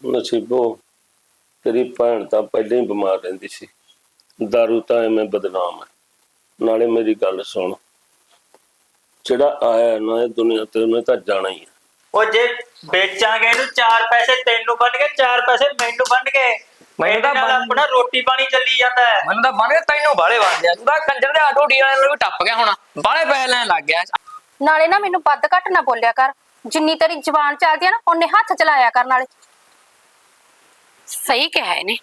ਨਸੀਬੋ ਤੇਰੀ ਭੈਣ ਤਾਂ ਪਹਿਲਾਂ ਹੀ ਬਿਮਾਰ ਰਹਿੰਦੀ ਸੀ। दारू ਤਾਂ ਐਵੇਂ ਬਦਨਾਮ ਹੈ। ਨਾਲੇ ਮੇਰੀ ਗੱਲ ਸੁਣ। ਜਿਹੜਾ ਆਇਆ ਨਾ ਇਹ ਦੁਨੀਆ ਤੇ ਉਹਨੇ ਤਾਂ ਜਾਣਾ ਹੀ ਹੈ। ਉਹ ਜੇ ਵੇਚਾਂਗੇ ਇਹਨੂੰ ਚਾਰ ਪੈਸੇ ਤੈਨੂੰ ਬਣ ਗਏ ਚਾਰ ਪੈਸੇ ਮੈਨੂੰ ਬਣ ਗਏ ਮੈਨੂੰ ਤਾਂ ਆਪਣਾ ਰੋਟੀ ਪਾਣੀ ਚੱਲੀ ਜਾਂਦਾ ਹੈ। ਮੈਨੂੰ ਤਾਂ ਬਣ ਗਿਆ ਤੈਨੂੰ ਬਾਲੇ ਬਣ ਗਿਆ। ਤੂੰ ਤਾਂ ਕੰਜਰ ਦੇ ਆਟੋ ਡੀ ਵਾਲੇ ਨੂੰ ਵੀ ਟੱਪ ਗਿਆ ਹੁਣ। ਬਾਲੇ ਪੈਸੇ ਲੈਣ ਲੱਗ ਗਿਆ। ਨਾਲੇ ਨਾ ਮੈਨੂੰ ਵੱਧ ਘੱਟ ਨਾ ਬੋਲਿਆ ਕਰ। ਜਿੰਨੀ ਤੇਰੀ ਜ਼ੁਬਾਨ ਚੱਲਦੀ ਆ ਨਾ ਉਹਨੇ ਹੱਥ ਚਲਾਇਆ ਕਰ ਨਾਲੇ। ਸਹੀ ਕਿਹਾ ਇਹਨੇ।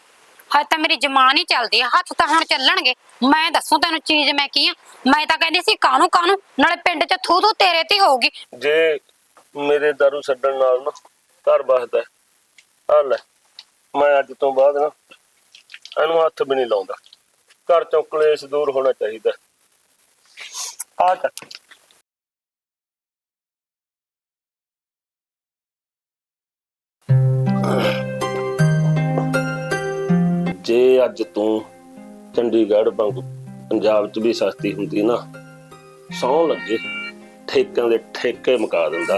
ਹਾਂ ਤਾਂ ਮੇਰੀ ਜਮਾਨ ਹੀ ਚੱਲਦੀ ਆ, ਹੱਥ ਤਾਂ ਹੁਣ ਚੱਲਣਗੇ। ਮੈਂ ਦੱਸੂ ਤੈਨੂੰ ਚੀਜ਼ ਮੈਂ ਕੀ ਆ। ਮੈਂ ਤਾਂ ਕਹਿੰਦੀ ਸੀ ਕਾਹਨੂੰ ਕਾਹਨੂੰ, ਨਾਲੇ ਪਿੰਡ 'ਚ ਥੂ ਥੂ ਤੇਰੇ ਤੇ ਹੀ ਹੋਊਗੀ। ਜੇ ਮੇਰੇ दारू ਛੱਡਣ ਨਾਲ ਨਾ ਘਰ ਬਸਦਾ ਆ ਲੈ, ਮੈਂ ਅੱਜ ਤੋਂ ਬਾਅਦ ਨਾ ਇਹਨੂੰ ਹੱਥ ਵੀ ਨਹੀਂ ਲਾਉਂਦਾ। ਘਰ ਚੋਂ ਕਲੇਸ਼ ਦੂਰ ਹੋਣਾ ਚਾਹੀਦਾ ਆ ਚੱਕ। ਜੇ ਅੱਜ ਤੂੰ ਚੰਡੀਗੜ੍ਹ ਵਾਂਗ ਪੰਜਾਬ 'ਚ ਵੀ ਸਸਤੀ ਹੁੰਦੀ ਨਾ ਸੌ ਲੱਗੇ, ਠੇਕਿਆਂ ਦੇ ਠੇਕੇ ਮੁਕਾ ਦਿੰਦਾ।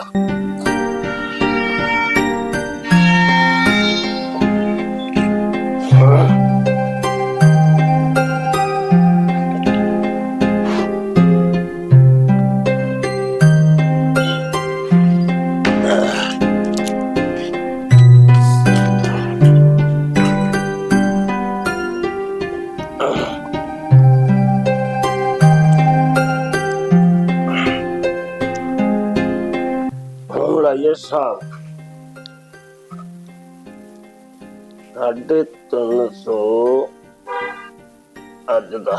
ਹੁਣ ਲਾਈਏ ਹਿਸਾਬ ਸਾਢੇ ਤਿੰਨ ਸੌ ਅੱਜ ਦਾ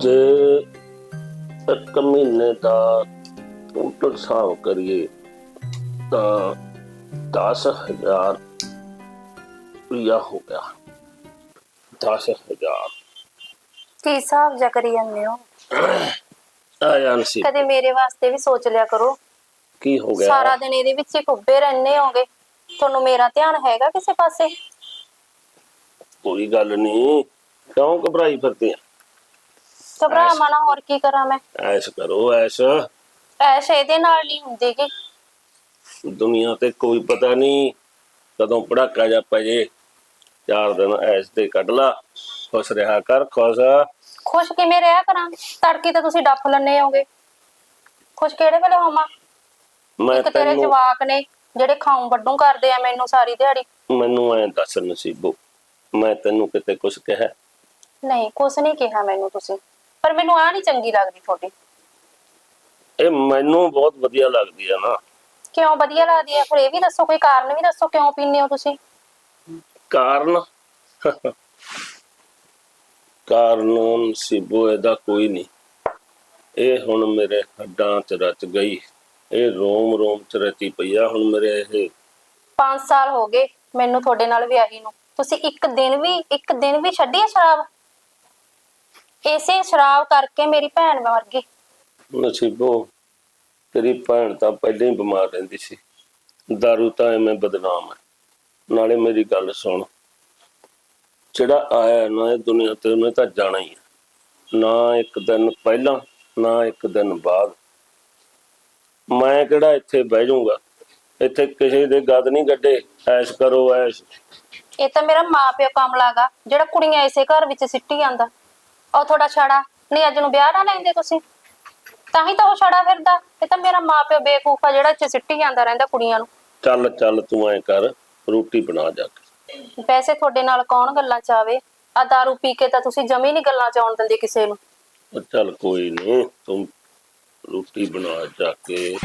ਜੇ ਇੱਕ ਮਹੀਨੇ ਦਾ ਟੋਟਲ ਹਿਸਾਬ ਕਰੀਏ ਤਾਂ 10000 ਰੁਪਇਆ ਹੋ ਗਿਆ ਦਸ ਹਜ਼ਾਰ। ਕੀ ਹਿਸਾਬ ਜਾ ਕਰੀ ਜਾਂਦੇ ਹੋ? ਆਇਆ ਨਸੀਬ ਕਦੇ ਮੇਰੇ ਵਾਸਤੇ ਵੀ ਸੋਚ ਲਿਆ ਕਰੋ। ਕੀ ਹੋ ਗਿਆ? ਸਾਰਾ ਦਿਨ ਇਹਦੇ ਵਿੱਚ ਹੀ ਖੁੱਬੇ ਰਹਿੰਦੇ ਹੋਗੇ। ਤੁਹਾਨੂੰ ਮੇਰਾ ਧਿਆਨ ਹੈਗਾ ਕਿਸੇ ਪਾਸੇ? ਕੋਈ ਗੱਲ ਨਹੀਂ। ਕਿਉਂ ਘਬਰਾਈ ਫਿਰਦੀ ਆ? ਘਬਰਾ ਮਨਾ ਹੋਰ ਕੀ ਕਰਾਂ ਮੈਂ? ਐਸ਼ ਕਰੋ ਐਸ਼। ਐਸ਼ ਇਹਦੇ ਨਾਲ ਨਹੀਂ ਹੁੰਦੀ ਕਿ ਦੁਨੀਆ ਤੇ ਕੋਈ ਪਤਾ ਨਹੀਂ ਕਦੋਂ ਪੜਾਕਾ ਜਾ ਪੈ ਜੇ। ਚਾਰ ਦਿਨ ਐਸ਼ ਤੇ ਕੱਢ ਲਾ ਖੁਸ਼ ਰਿਹਾ ਕਰ ਖੁਸ਼। ਖੁਸ਼ ਕਿਵੇਂ ਰਿਹਾ ਕਰਾਂ? ਤੜਕੀ ਤਾਂ ਤੁਸੀਂ ਡੱਫ ਲੰਨੇ ਹੋਗੇ ਖੁਸ਼ ਕਿਹੜੇ ਵੇਲੇ ਹੋਵਾਂ? ਮੈਂ ਇੱਕ ਤੇਰੇ ਤੈਨੂੰ ਜਵਾਕ ਨੇ ਜਿਹੜੇ ਖਾਉਂ ਵੱਡੂ ਕਰਦੇ ਆ ਮੈਨੂੰ ਸਾਰੀ ਦਿਹਾੜੀ। ਮੈਨੂੰ ਐ ਦੱਸ ਨਸੀਬੋ ਮੈਂ ਤੈਨੂੰ ਕਿਤੇ ਕੁਛ ਕਿਹਾ? ਨਹੀਂ ਕੁਛ ਨਹੀਂ ਕਿਹਾ ਮੈਨੂੰ ਤੁਸੀਂ। ਪਰ ਮੈਨੂੰ ਆ ਨਹੀਂ ਚੰਗੀ ਲੱਗਦੀ ਤੁਹਾਡੀ। ਇਹ ਮੈਨੂੰ ਬਹੁਤ ਵਧੀਆ ਲੱਗਦੀ ਆ ਨਾ। ਕਿਉਂ ਵਧੀਆ ਲੱਗਦੀ ਆ? ਫਿਰ ਇਹ ਵੀ ਦੱਸੋ ਕੋਈ ਕਾਰਨ ਵੀ ਦੱਸੋ ਕਿਉਂ ਪੀਂਦੇ ਹੋ ਤੁਸੀਂ? ਕਾਰਨ? ਕਾਰਨ ਨਸੀਬੋ ਇਹਦਾ ਕੋਈ ਨਹੀਂ। ਇਹ ਹੁਣ ਮੇਰੇ ਹੱਡਾਂ 'ਚ ਰਚ ਗਈ। ਇਹ ਰੋਮ ਰੋਮ 'ਚ ਰਚੀ ਪਈ ਆ ਹੁਣ ਮੇਰੇ ਇਹ। 5 ਸਾਲ ਹੋ ਗਏ ਮੈਨੂੰ ਤੁਹਾਡੇ ਨਾਲ ਵਿਆਹੀ ਨੂੰ। ਤੁਸੀਂ ਇੱਕ ਦਿਨ ਵੀ ਇੱਕ ਦਿਨ ਵੀ ਛੱਡੀ ਆ ਸ਼ਰਾਬ? ਇਸੇ ਸ਼ਰਾਬ ਕਰਕੇ ਮੇਰੀ ਭੈਣ ਮਰ ਗਈ। ਨਸੀਬੋ ਤੇਰੀ ਭੈਣ ਤਾਂ ਪਹਿਲਾਂ ਹੀ ਬਿਮਾਰ ਰਹਿੰਦੀ ਸੀ। दारू ਤਾਂ ਐਵੇਂ ਬਦਨਾਮ ਹੈ ਨਾਲੇ ਮੇਰੀ ਗੱਲ ਸੁਣ। ਜਿਹੜਾ ਆਇਆ ਨਾ ਇਹ ਦੁਨੀਆ ਤੇ ਉਹਨੇ ਤਾਂ ਜਾਣਾ ਹੀ ਹੈ। ਨਾ ਇੱਕ ਦਿਨ ਪਹਿਲਾਂ ਨਾ ਇੱਕ ਦਿਨ ਬਾਅਦ। ਮੈਂ ਕਿਹੜਾ ਇੱਥੇ ਬਹਿ ਜਾਊਂਗਾ? ਇੱਥੇ ਕਿਸੇ ਦੇ ਗਦ ਨਹੀਂ ਗੱਡੇ। ਐਸ਼ ਕਰੋ ਐਸ਼। ਇਹ ਤਾਂ ਮੇਰਾ ਮਾਪਿਓ ਕਮਲਾਗਾ ਜਿਹੜਾ ਕੁੜੀਆਂ ਇਸੇ ਘਰ ਵਿੱਚ ਸਿੱਟੀ ਜਾਂਦਾ। ਉਹ ਤੁਹਾਡਾ ਛੜਾ। ਨਹੀਂ ਅੱਜ ਨੂੰ ਵਿਆਹ ਨਾ ਲੈਂਦੇ ਤੁਸੀਂ। ਤਾਂ ਹੀ ਤਾਂ ਉਹ ਛੜਾ ਫਿਰਦਾ। ਇਹ ਤਾਂ ਮੇਰਾ ਮਾਪਿਓ ਬੇਕੂਫ ਜਿਹੜਾ ਇੱਥੇ ਸਿੱਟੀ ਜਾਂਦਾ ਰਹਿੰਦਾ ਕੁੜੀਆਂ ਨੂੰ। ਚੱਲ ਚੱਲ ਤੂੰ ਐ ਕਰ। ਰੋਟੀ ਬਣਾ ਜਾ ਕੇ। ਵੈਸੇ ਤੁਹਾਡੇ ਨਾਲ ਕੌਣ ਗੱਲਾਂ ਚਾਵੇ ਆ दारू ਪੀ ਕੇ ਤਾਂ ਤੁਸੀਂ ਜਮੀ ਨਹੀਂ ਗੱਲਾਂ ਚਾਉਣ ਦਿੰਦੇ ਕਿਸੇ ਨੂੰ। ਉਹ ਚੱਲ ਕੋਈ ਨਹੀਂ ਤੂੰ ਰੋਟੀ ਬਣਾ ਜਾ ਕੇ।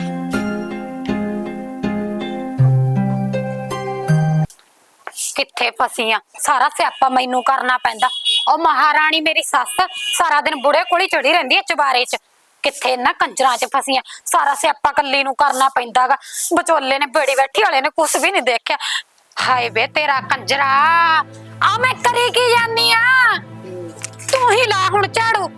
ਕਿੱਥੇ ਫਸੀਆਂ ਸਾਰਾ ਸਿਆਪਾ ਮੈਨੂੰ ਕਰਨਾ ਪੈਂਦਾ। ਉਹ ਮਹਾਰਾਣੀ ਮੇਰੀ ਸੱਸ ਸਾਰਾ ਦਿਨ ਬੁੜੇ ਕੋਲ ਹੀ ਚੜੀ ਰਹਿੰਦੀ ਹੈ ਚੁਬਾਰੇ 'ਚ। ਕਿੱਥੇ ਨਾ ਕੰਜਰਾਂ 'ਚ ਫਸੀਆਂ ਸਾਰਾ ਸਿਆਪਾ ਕੱਲੀ ਨੂੰ ਕਰਨਾ ਪੈਂਦਾਗਾ ਵਿਚੋਲੇ ਨੇ ਬੇੜੀ ਬੈਠੀ ਵਾਲੇ ਨੇ ਕੁਝ ਵੀ ਨਹੀਂ ਦੇਖਿਆ। ਹਾਏ ਵੇ ਤੇਰਾ ਕੰਜਰਾ ਆ ਮੈਂ ਕਰੀ ਕੀ ਜਾਨੀ ਆ? ਤੂੰ ਹੀ ਲਾ ਹੁਣ ਝਾੜੂ।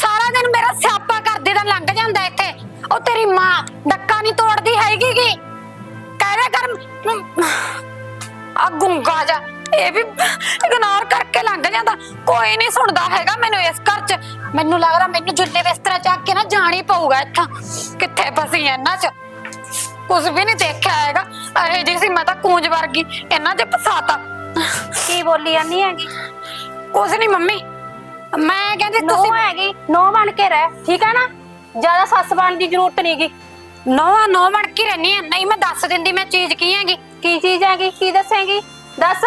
ਸਾਰਾ ਦਿਨ ਮੇਰਾ ਸਿਆਪਾ ਕਰਦੇ ਦਾ ਲੰਘ ਜਾਂਦਾ ਇੱਥੇ। ਉਹ ਤੇਰੀ ਮਾਂ ਡੱਕਾ ਨਹੀਂ ਤੋੜਦੀ ਹੈਗੀ ਕੀ? ਕਹਿ ਕਰ ਆ ਗੁੰਗਾ ਜਾ, ਇਹ ਵੀ ਇਗਨੋਰ ਕਰਕੇ ਲੰਘ ਜਾਂਦਾ। ਕੋਈ ਨਹੀਂ ਸੁਣਦਾ ਹੈਗਾ ਮੈਨੂੰ ਇਸ ਘਰ 'ਚ। ਮੈਨੂੰ ਲੱਗਦਾ ਮੈਨੂੰ ਜੁੱਲੇ ਬਿਸਤਰਾ ਚੱਕ ਕੇ ਨਾ ਜਾਣਾ ਪਊਗਾ ਇੱਥਾਂ। ਕਿੱਥੇ ਫਸੀ ਐ ਇਹਨਾਂ 'ਚ? ਕੁਝ ਵੀ ਨਹੀਂ ਦੇਖਿਆ ਹੈਗਾ। ਅਰੇ ਜੀ ਸੀ ਮੈਂ ਤਾਂ ਕੂੰਜ ਵਰਗੀ ਇਹਨਾਂ 'ਚ ਫਸਾਤਾ। ਕੀ ਬੋਲੀ ਜਾਂਦੀ ਹੈਗੀ? ਕੁਝ ਨਹੀਂ ਮੰਮੀ। ਮੈਂ ਕਹਿੰਦੀ ਨੋ ਤੁਸੀਂ ਹੈਗੀ ਨੋ ਬਣ ਕੇ ਰਹਿ ਠੀਕ ਹੈ ਨਾ? ਜ਼ਿਆਦਾ ਸੱਸ ਬਣਨ ਦੀ ਜ਼ਰੂਰਤ ਨਹੀਂਗੀ ਨੋਆ ਨੋ ਬਣ ਕੇ ਰਹਿਣੀ ਹੈ ਨਹੀਂ ਮੈਂ ਦੱਸ ਦਿੰਦੀ ਮੈਂ ਚੀਜ਼ ਕੀ ਹੈਗੀ? ਕੀ ਚੀਜ਼ ਹੈਗੀ? ਕੀ ਦੱਸੇਗੀ? ਦੱਸ।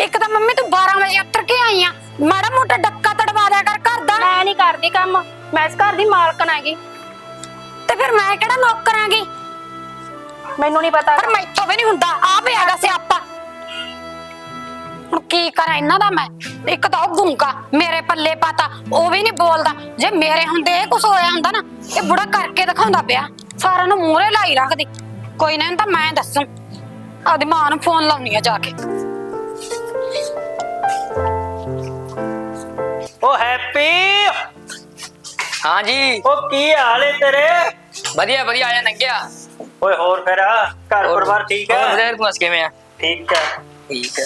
ਇੱਕ ਤਾਂ ਮੰਮੀ ਤੂੰ 12 ਵਜੇ ਉੱਤਰ ਕੇ ਆਈ ਆ। ਮਾੜਾ ਮੋਟਾ ਡੱਕਾ ਤੜਵਾ ਦਿਆ ਕਰ ਘਰ ਦਾ। ਮੈਂ ਨਹੀਂ ਕਰਦੀ ਕੰਮ। ਮੈਂ ਇਸ ਘਰ ਦੀ ਮਾਲਕਣ ਹੈਗੀ। ਤੇ ਫਿਰ ਮੈਂ ਕਿਹੜਾ ਨੌਕਰਾਂਗੀ ਮੈਨੂੰ ਨਹੀਂ ਪਤਾ। ਪਰ ਮੈਥੋਂ ਵੀ ਨਹੀਂ ਹੁੰਦਾ। ਆ ਪਿਆਗਾ ਸਿਆਪਾ। ਹੁਣ ਕੀ ਕਰਾਂ ਇਹਨਾਂ ਦਾ ਮੈਂ? ਇੱਕ ਤਾਂ ਉਹ ਗੁੰਗਾ ਮੇਰੇ ਪੱਲੇ ਪਾਤਾ ਉਹ ਵੀ ਨਹੀਂ ਬੋਲਦਾ। ਜੇ ਮੇਰੇ ਹੁੰਦੇ ਇਹ ਕੁਝ ਹੋਇਆ ਹੁੰਦਾ ਨਾ ਇਹ ਬੁੜਾ ਕਰਕੇ ਦਿਖਾਉਂਦਾ ਪਿਆ। ਸਾਰਿਆਂ ਨੂੰ ਮੂਹਰੇ ਲਾਈ ਰੱਖਦੀ। ਕੋਈ ਨਾ ਇਹਨੂੰ ਤਾਂ ਮੈਂ ਦੱਸੂ। ਆਪਦੀ ਮਾਂ ਨੂੰ ਫੋਨ ਲਾਉਣੀ ਆ ਜਾ ਕੇ। ਉਹ ਹੈਪੀ। ਹਾਂ ਜੀ ਉਹ ਕੀ ਹਾਲ ਏ ਤੇਰੇ? ਵਧੀਆ ਵਧੀਆ ਆਇਆ ਨੰਗਿਆ। ਓਏ ਹੋਰ ਫਿਰ ਘਰ ਪਰਿਵਾਰ ਠੀਕ ਹੋਰ ਹੈ ਵਧੀਆ ਤੂੰ ਦੱਸ ਕਿਵੇਂ ਆ? ਠੀਕ ਹੈ ਠੀਕ ਹੈ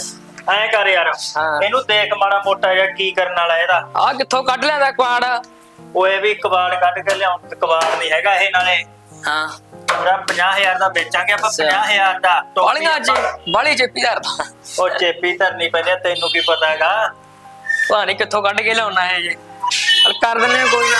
ਐਂ ਕਰ ਯਾਰ ਹਾਂ। ਇਹਨੂੰ ਦੇਖ ਮਾੜਾ ਮੋਟਾ ਜਿਹਾ ਕੀ ਕਰਨ ਵਾਲਾ ਇਹਦਾ। ਆ ਕਿੱਥੋਂ ਕੱਢ ਲਿਆਂਦਾ ਕੁਆੜ ਓਏ ਵੀ ਕਬਾੜ ਕੱਢ ਕੇ ਲਿਆਉਂ ਤੇ ਕਬਾੜ ਨਹੀਂ ਹੈਗਾ ਇਹ ਨਾਲੇ। ਹਾਂ। ਪੂਰਾ 50000 ਦਾ ਵੇਚਾਂਗੇ ਆਪਾਂ ਅੱਛਾ। 50000 ਦਾ। ਬਾਲੀਆਂ ਜੀ ਆਪਾਂ- ਬਾਲੀ ਚੇਪੀ ਧਰਦਾ ਉਹ ਚੇਪੀ ਧਰਨੀ ਪੈਂਦੀ ਆ, ਤੈਨੂੰ ਕੀ ਪਤਾ ਹੈਗਾ। ਪਾਣੀ ਕਿੱਥੋਂ ਕੱਢ ਕੇ ਲਿਆਉਣਾ ਹੈ ਜੀ। ਚੱਲ ਕਰ ਆ ਕੋਈ ਨਾ।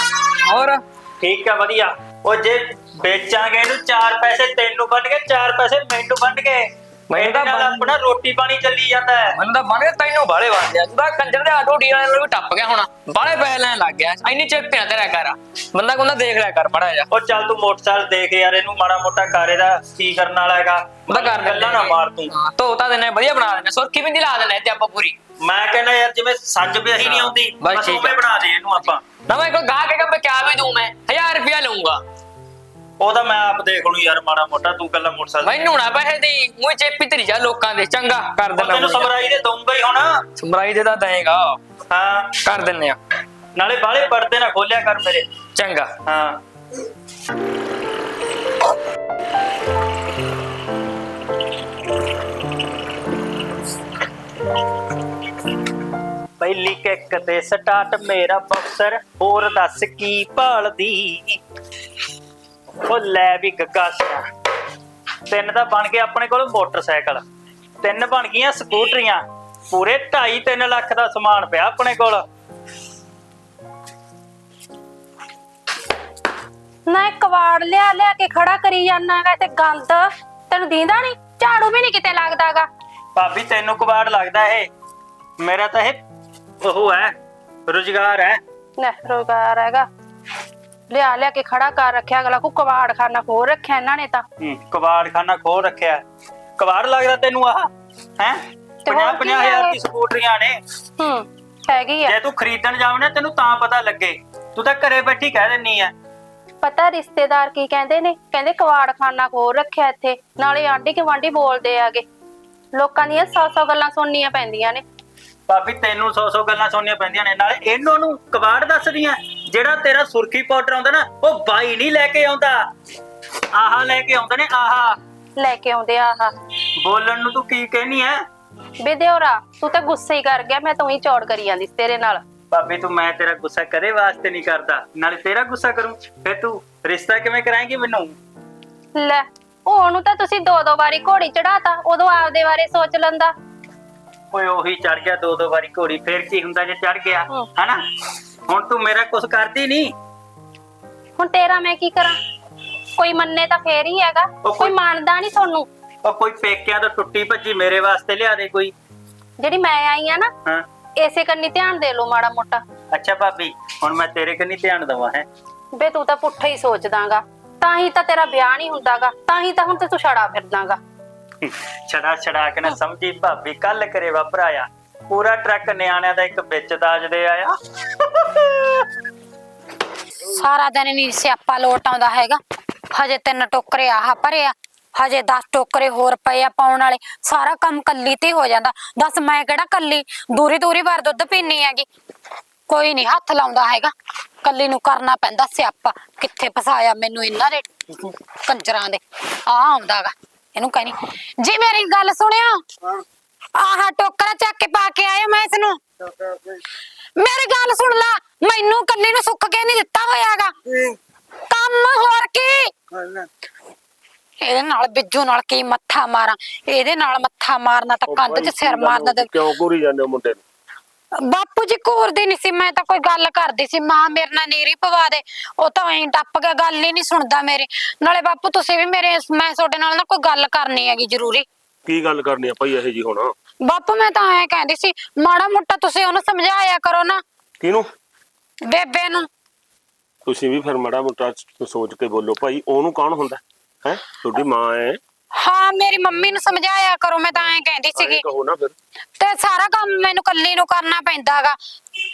ਹੋਰ? ਠੀਕ ਹੈ ਵਧੀਆ। ਉਹ ਜੇ ਵੇਚਾਂਗੇ ਇਹਨੂੰ 4 ਪੈਸੇ ਤੈਨੂੰ ਬਣ ਗਏ 4 ਪੈਸੇ ਮੈਨੂੰ ਬਣ ਗਏ ਮੈਨੂੰ ਤਾਂ ਇਹਦੇ ਨਾਲ ਬਣ- ਆਪਣਾ ਰੋਟੀ ਪਾਣੀ ਚੱਲੀ ਜਾਂਦਾ ਹੈ। ਮੈਨੂੰ ਤਾਂ ਬਣ ਤੈਨੂੰ ਬਾਲੇ ਗਿਆ ਤੂੰ ਤਾਂ ਕੰਜਰ ਦੇ ਆਟੋੜੀ ਵਾਲੇ ਨੂੰ ਵੀ ਟੱਪ ਗਿਆ ਹੁਣ। ਬਾਲੇ ਪੈਸੇ ਲੈਣ ਲੱਗ ਗਿਆ। ਇੰਨੀ ਚੇਪੀ ਨਾ ਤੇਰਾ ਕਰ। ਬੰਦਾ ਕੋਨਾ ਦੇਖ ਲਿਆ ਕਰ ਬੜਾ ਜਾ ਉਹ ਚੱਲ ਤੂੰ ਮੋਟਰਸਾਈਕਲ ਦੇਖ ਯਾਰ ਇਹਨੂੰ ਮਾੜਾ ਮੋਟਾ ਕਾਰੇ ਦਾ ਕੀ ਕਰਨ ਵਾਲਾ ਹੈਗਾ। ਉਹਦਾ ਕਰ ਗੱਲਾਂ ਨਾ ਮਾਰ ਤੂੰ। ਧੋਤਾ ਦਿੰਨੇ ਵਧੀਆ ਬਣਾ ਦਿੰਨੇ ਸੁਰਖੀ ਵੀ ਲਾ ਦਿੰਨੇ ਤੇ ਆਪਾਂ ਪੂਰੀ। ਮੈਂ ਕਹਿੰਦਾ ਯਾਰ ਜਿਵੇਂ ਸੱਜ ਵਿਆਹੀ ਨਹੀਂ ਆਉਂਦੀ ਬਸ ਬਸ ਠੀਕ ਉਵੇਂ ਹੈ। ਬਣਾ ਦੇ ਇਹਨੂੰ ਆਪਾਂ। ਨਾ ਮੈਂ ਕੋਈ ਗਾ ਕੇ ਮੈਂ ਕਿਆ ਵੀ ਦੂੰ ਮੈਂ। 1000 ਰੁਪਇਆ ਲਊਂਗਾ। ਉਹ ਤਾਂ ਮੈਂ ਆਪ ਦੇਖ ਲੂ ਯਾਰ ਮਾੜਾ ਮੋਟਾ ਤੂੰ ਕੱਲਾ ਮੋਟਰਸਾਈਕਲ ਮੈਨੂੰ ਨਾ ਪੈਸੇ ਦੀ ਮੂੰਹ ਚੇਪੀ ਤੇਰੀ ਜਾ ਲੋਕਾਂ ਦੇ ਚੰਗਾ ਕਰ ਤੈਨੂੰ ਦਿੰਨਾ ਸਮਰਾਈ ਦੇ ਦਊਂਗਾ ਹੀ ਹੁਣ। ਸਮਰਾਈ ਦੇ ਤਾਂ ਦੇਗਾ। ਹਾਂ। ਕਰ ਦਿੰਨੇ ਆ। ਨਾਲੇ ਬਾਲੇ ਪਰਦੇ ਨਾ ਖੋਲਿਆ ਕਰ ਮੇਰੇ। ਚੰਗਾ। ਹਾਂ। ਪਹਿਲੀ ਕਿੱਕ ਤੇ ਸਟਾਰਟ ਮੇਰਾ ਬਾਕਸਰ ਹੋਰ ਦੱਸ ਕੀ ਭਾਲਦੀ? ਉਹ ਲੈ ਵੀ ਗੱਗਾ ਸਿਆ। ਤਿੰਨ ਤਾਂ ਬਣ ਗਏ ਆਪਣੇ ਕੋਲ ਮੋਟਰਸਾਈਕਲ। ਤਿੰਨ ਬਣ ਗਈਆਂ ਸਕੂਟਰੀਆਂ। ਪੂਰੇ 2.5 3 ਲੱਖ ਦਾ ਸਮਾਨ ਪਿਆ ਆਪਣੇ ਕੋਲ। ਨਾ ਇਹ ਕਵਾੜ ਲਿਆ ਲਿਆ ਕੇ ਖੜਾ ਕਰੀ ਜਾਣਾਗਾ ਤੇ ਗੰਦ। ਤੈਨੂੰ ਦੀਂਦਾ ਨਹੀਂ ਝਾੜੂ ਵੀ ਨਹੀਂ ਕਿਤੇ ਲੱਗਦਾਗਾ ਭਾਬੀ ਤੈਨੂੰ ਕਬਾੜ ਲੱਗਦਾ ਇਹ? ਮੇਰਾ ਤਾਂ ਇਹ ਉਹ ਹੈ ਰੁਜ਼ਗਾਰ ਹੈ। ਲੈ ਰੋਜ਼ਗਾਰ ਹੈਗਾ। ਲਿਆ ਲਿਆ ਕੇ ਖੜਾ ਕਰ ਰੱਖਿਆ ਅਗਲਾ ਕੋ ਕਵਾੜ ਖਾਨਾ ਖੋਲ ਰੱਖਿਆ ਇਹਨਾਂ ਨੇ ਤਾਂ। ਹੂੰ, ਕਬਾੜਖਾਨਾ ਖੋਲ ਰੱਖਿਆ। ਕਬਾੜ ਲੱਗਦਾ ਤੈਨੂੰ ਆਹ? ਹੈ? ਤੇ 50 ਹੋਰ ਕੀ 50000 ਹੈ? ਦੀ ਸਕੂਟਰੀਆਂ ਨੇ। ਹੂੰ ਹੈਗੀ ਆ। ਜੇ ਤੂੰ ਖਰੀਦਣ ਜਾਵੇਂ ਨਾ ਤੈਨੂੰ ਤਾਂ ਪਤਾ ਲੱਗੇ। ਤੂੰ ਤਾਂ ਘਰੇ ਬੈਠੀ ਕਹਿ ਦਿੰਨੀ ਆ। ਪਤਾ ਰਿਸ਼ਤੇਦਾਰ ਕੀ ਕਹਿੰਦੇ ਨੇ? ਕਹਿੰਦੇ ਕਵਾੜ ਖਾਨਾ ਖੋਲ ਰੱਖਿਆ ਇੱਥੇ। ਨਾਲੇ ਆਂਢੀ ਗੁਆਂਢੀ ਬੋਲਦੇ ਆਗੇ। ਲੋਕਾਂ ਦੀਆਂ ਸੌ ਸੌ ਗੱਲਾਂ ਸੁਣਨੀਆਂ ਪੈਂਦੀਆਂ ਨੇ। ਭਾਬੀ ਤੈਨੂੰ 100-100 ਗੱਲਾਂ ਸੁਣਨੀਆਂ ਪੈਂਦੀਆਂ ਨੇ ਨਾਲੇ ਇਹਨਾਂ ਨੂੰ ਕਬਾੜ ਦੱਸਦੀਆਂ। ਜਿਹੜਾ ਤੇਰਾ ਸੁਰਖੀ ਪਾਊਡਰ ਆਉਂਦਾ ਨਾ ਉਹ ਬਾਈ ਨਹੀਂ ਲੈ ਕੇ ਆਉਂਦਾ। ਆਹਾ ਲੈ ਕੇ ਆਉਂਦੇ ਨੇ ਆਹਾ। ਲੈ ਕੇ ਆਉਂਦੇ ਆ ਆਹ। ਬੋਲਣ ਨੂੰ ਤੂੰ ਕੀ ਕਹਿਨੀ ਐ? ਬੇਦਿਓਰਾ ਤੂੰ ਤਾਂ ਗੁੱਸੇ ਹੀ ਕਰ ਗਿਆ ਮੈਂ ਤੂੰ ਹੀ ਚੌੜ ਕਰੀ ਜਾਂਦੀ ਸੀ ਤੇਰੇ ਨਾਲ। ਭਾਬੀ ਤੂੰ ਮੈਂ ਤੇਰਾ ਗੁੱਸਾ ਕਰੇ ਵਾਸਤੇ ਨਹੀਂ ਕਰਦਾ। ਨਾਲੇ ਤੇਰਾ ਗੁੱਸਾ ਕਰੂੰ ਫੇ ਤੂੰ ਰਿਸ਼ਤਾ ਕਿਵੇਂ ਕਰਾਏਂਗੀ ਮੈਨੂੰ? ਲੈ ਉਹਨੂੰ ਤਾਂ ਤੁਸੀਂ ਦੋ ਦੋ ਵਾਰੀ ਘੋੜੀ ਚੜਾਤਾ ਉਦੋਂ ਆਪਦੇ ਬਾਰੇ ਸੋਚ ਲੈਂਦਾ। ਓਏ ਉਹੀ ਚੜ ਗਿਆ ਦੋ ਦੋ ਵਾਰੀ ਘੋੜੀ ਫੇਰ ਕੀ ਹੁੰਦਾ ਜੇ ਚੜ ਗਿਆ। ਹਨਾ? ਹੁਣ ਤੂੰ ਮੇਰਾ ਕੁਝ ਕਰਦੀ ਨਹੀਂ। ਹੁਣ ਤੇਰਾ ਮੈਂ ਕੀ ਕਰਾਂ? ਕੋਈ ਮੰਨੇ ਤਾਂ ਫੇਰ ਹੀ ਹੈਗਾ। ਕੋਈ- ਕੋਈ ਮੰਨਦਾ ਨਹੀਂ ਤੁਹਾਨੂੰ। ਉਹ ਕੋਈ ਪੇਕਿਆਂ ਤੋਂ ਟੁੱਟੀ ਭੱਜੀ ਮੇਰੇ ਵਾਸਤੇ ਲਿਆ ਦੇ ਕੋਈ। ਜਿਹੜੀ ਮੈਂ ਆਈ ਆ ਨਾ ਹਾਂ। ਇਸੇ ਕੰਨੀ ਧਿਆਨ ਦੇ ਲਓ ਮਾੜਾ ਮੋਟਾ। ਅੱਛਾ ਭਾਬੀ ਹੁਣ ਮੈਂ ਤੇਰੇ ਕੰਨੀ ਧਿਆਨ ਦਵਾਂ ਹੈ। ਬੇ ਤੂੰ ਤਾਂ ਪੁੱਠਾ ਹੀ ਸੋਚਦਾਗਾ। ਤਾਂ ਹੀ ਤਾਂ ਤੇਰਾ ਵਿਆਹ ਨਹੀਂ ਹੁੰਦਾਗਾ। ਤਾਂ ਹੀ ਤਾਂ ਹੁਣ ਤੇ ਤੂੰ ਛੜਾ ਫਿਰਦਾਗਾ। ਛੜਾ ਛੜਾ ਕੇ ਨਾ ਸਮਝੀ ਭਾਬੀ ਕੱਲ ਕਰੇ ਵਾਪਰਾਇਆ ਪੂਰਾ ਟਰੱਕ ਨਿਆਣਿਆਂ ਦਾ ਇੱਕ ਵਿੱਚ ਦਾਜ ਦੇ ਆਇਆ। ਸਾਰਾ ਦਿਨ ਨਹੀਂ ਸਿਆਪਾ ਲੋਟ ਆਉਂਦਾ ਹੈਗਾ। ਹਜੇ ਤਿੰਨ ਟੋਕਰੇ ਆਹ ਭਰੇ ਆ ਹਜੇ 10 ਟੋਕਰੇ ਹੋਰ ਪਏ ਆ ਪਾਉਣ ਵਾਲੇ। ਸਾਰਾ ਕੰਮ ਕੱਲੀ ਤੇ ਹੋ ਜਾਂਦਾ। ਦੱਸ ਮੈਂ ਕਿਹੜਾ ਕੱਲੀ? ਦੂਰੀ ਦੂਰੀ ਵਾਰ ਦੁੱਧ ਪੀਣੀ ਹੈਗੀ। ਕੋਈ ਨਹੀਂ ਹੱਥ ਲਾਉਂਦਾ ਹੈਗਾ। ਕੱਲੀ ਨੂੰ ਕਰਨਾ ਪੈਂਦਾ ਸਿਆਪਾ। ਕਿੱਥੇ ਫਸਾਇਆ ਮੈਨੂੰ ਇਹਨਾਂ ਦੇ ਕੰਜਰਾਂ ਦੇ? ਆ ਆਉਂਦਾਗਾ ਇਹਨੂੰ ਕਹਿਨੀ ਜੀ ਮੇਰੀ ਗੱਲ ਸੁਣਿਓ ਆਹਾ ਟੋਕਰਾ ਚੱਕ ਕੇ ਪਾ ਕੇ ਆਇਆ ਮੈਂ ਇਸ ਨੂੰ ਮੇਰੀ ਗੱਲ ਸੁਣ ਲੈ ਮੈਨੂੰ ਕੱਲੀ ਨੂੰ ਸੁੱਕ ਕੇ ਨਹੀਂ ਦਿੱਤਾ ਹੋਇਆਗਾ? ਕੰਮ ਹੋਰ ਕੀ? ਇਹਦੇ ਨਾਲ ਬਿੱਜੂ ਨਾਲ ਕੀ ਮੱਥਾ ਮਾਰਾਂ? ਇਹਦੇ ਨਾਲ ਮੱਥਾ ਮਾਰਨਾ ਤਾਂ ਕੰਧ 'ਚ ਸਿਰ ਮਾਰਨਾ ਤੇ ਕਿਉਂ ਘੂਰੀ ਜਾਂਦੇ ਹੋ ਮੁੰਡੇ ਨੂੰ? ਬਾਪੂ ਜੀ ਘੂਰਦੀ ਨਹੀਂ ਸੀ ਮੈਂ ਤਾਂ ਕੋਈ ਗੱਲ ਕਰਦੀ ਸੀ ਮਾਂ ਮੇਰੇ ਨਾਲ ਨੀਰੀ ਪਵਾ ਦੇ ਉਹ ਤਾਂ ਐਂ ਟੱਪ ਕੇ ਗੱਲ ਹੀ ਨਹੀਂ ਸੁਣਦਾ ਮੇਰੀ। ਨਾਲੇ ਬਾਪੂ ਤੁਸੀਂ ਵੀ ਮੇਰੇ ਮੈਂ ਤੁਹਾਡੇ ਨਾਲ ਨਾ ਕੋਈ ਗੱਲ ਕਰਨੀ ਹੈਗੀ ਜ਼ਰੂਰੀ। ਕੀ ਗੱਲ ਕਰਨੀ ਆ ਭਾਈ ਇਹ ਜੀ ਹੁਣ? ਬਾਪੂ ਮੈਂ ਤਾਂ ਐਂ ਕਹਿੰਦੀ ਸੀ ਮਾੜਾ ਮੋਟਾ ਤੁਸੀਂ ਉਹਨੂੰ ਸਮਝਾਇਆ ਕਰੋ ਨਾ। ਕਿਹਨੂੰ? ਬੇਬੇ ਨੂੰ। ਤੁਸੀਂ ਵੀ ਫਿਰ ਮੜਾ ਮੋਟਾ ਸੋਚ ਕੇ ਬੋਲੋ ਭਾਈ ਉਹਨੂੰ ਕੌਣ ਹੁੰਦਾ? ਹੈ? ਤੁਹਾਡੀ ਮਾਂ ਹੈ ਹਾਂ ਮੇਰੀ ਮੰਮੀ ਨੂੰ ਸਮਝਾਇਆ ਕਰੋ ਮੈਂ ਤਾਂ ਐਂ ਕਹਿੰਦੀ ਸੀਗੀ। ਐਂ ਕਹੋ ਨਾ ਫਿਰ। ਤੇ ਸਾਰਾ ਕੰਮ ਮੈਨੂੰ ਕੱਲੀ ਨੂੰ ਕਰਨਾ ਪੈਂਦਾਗਾ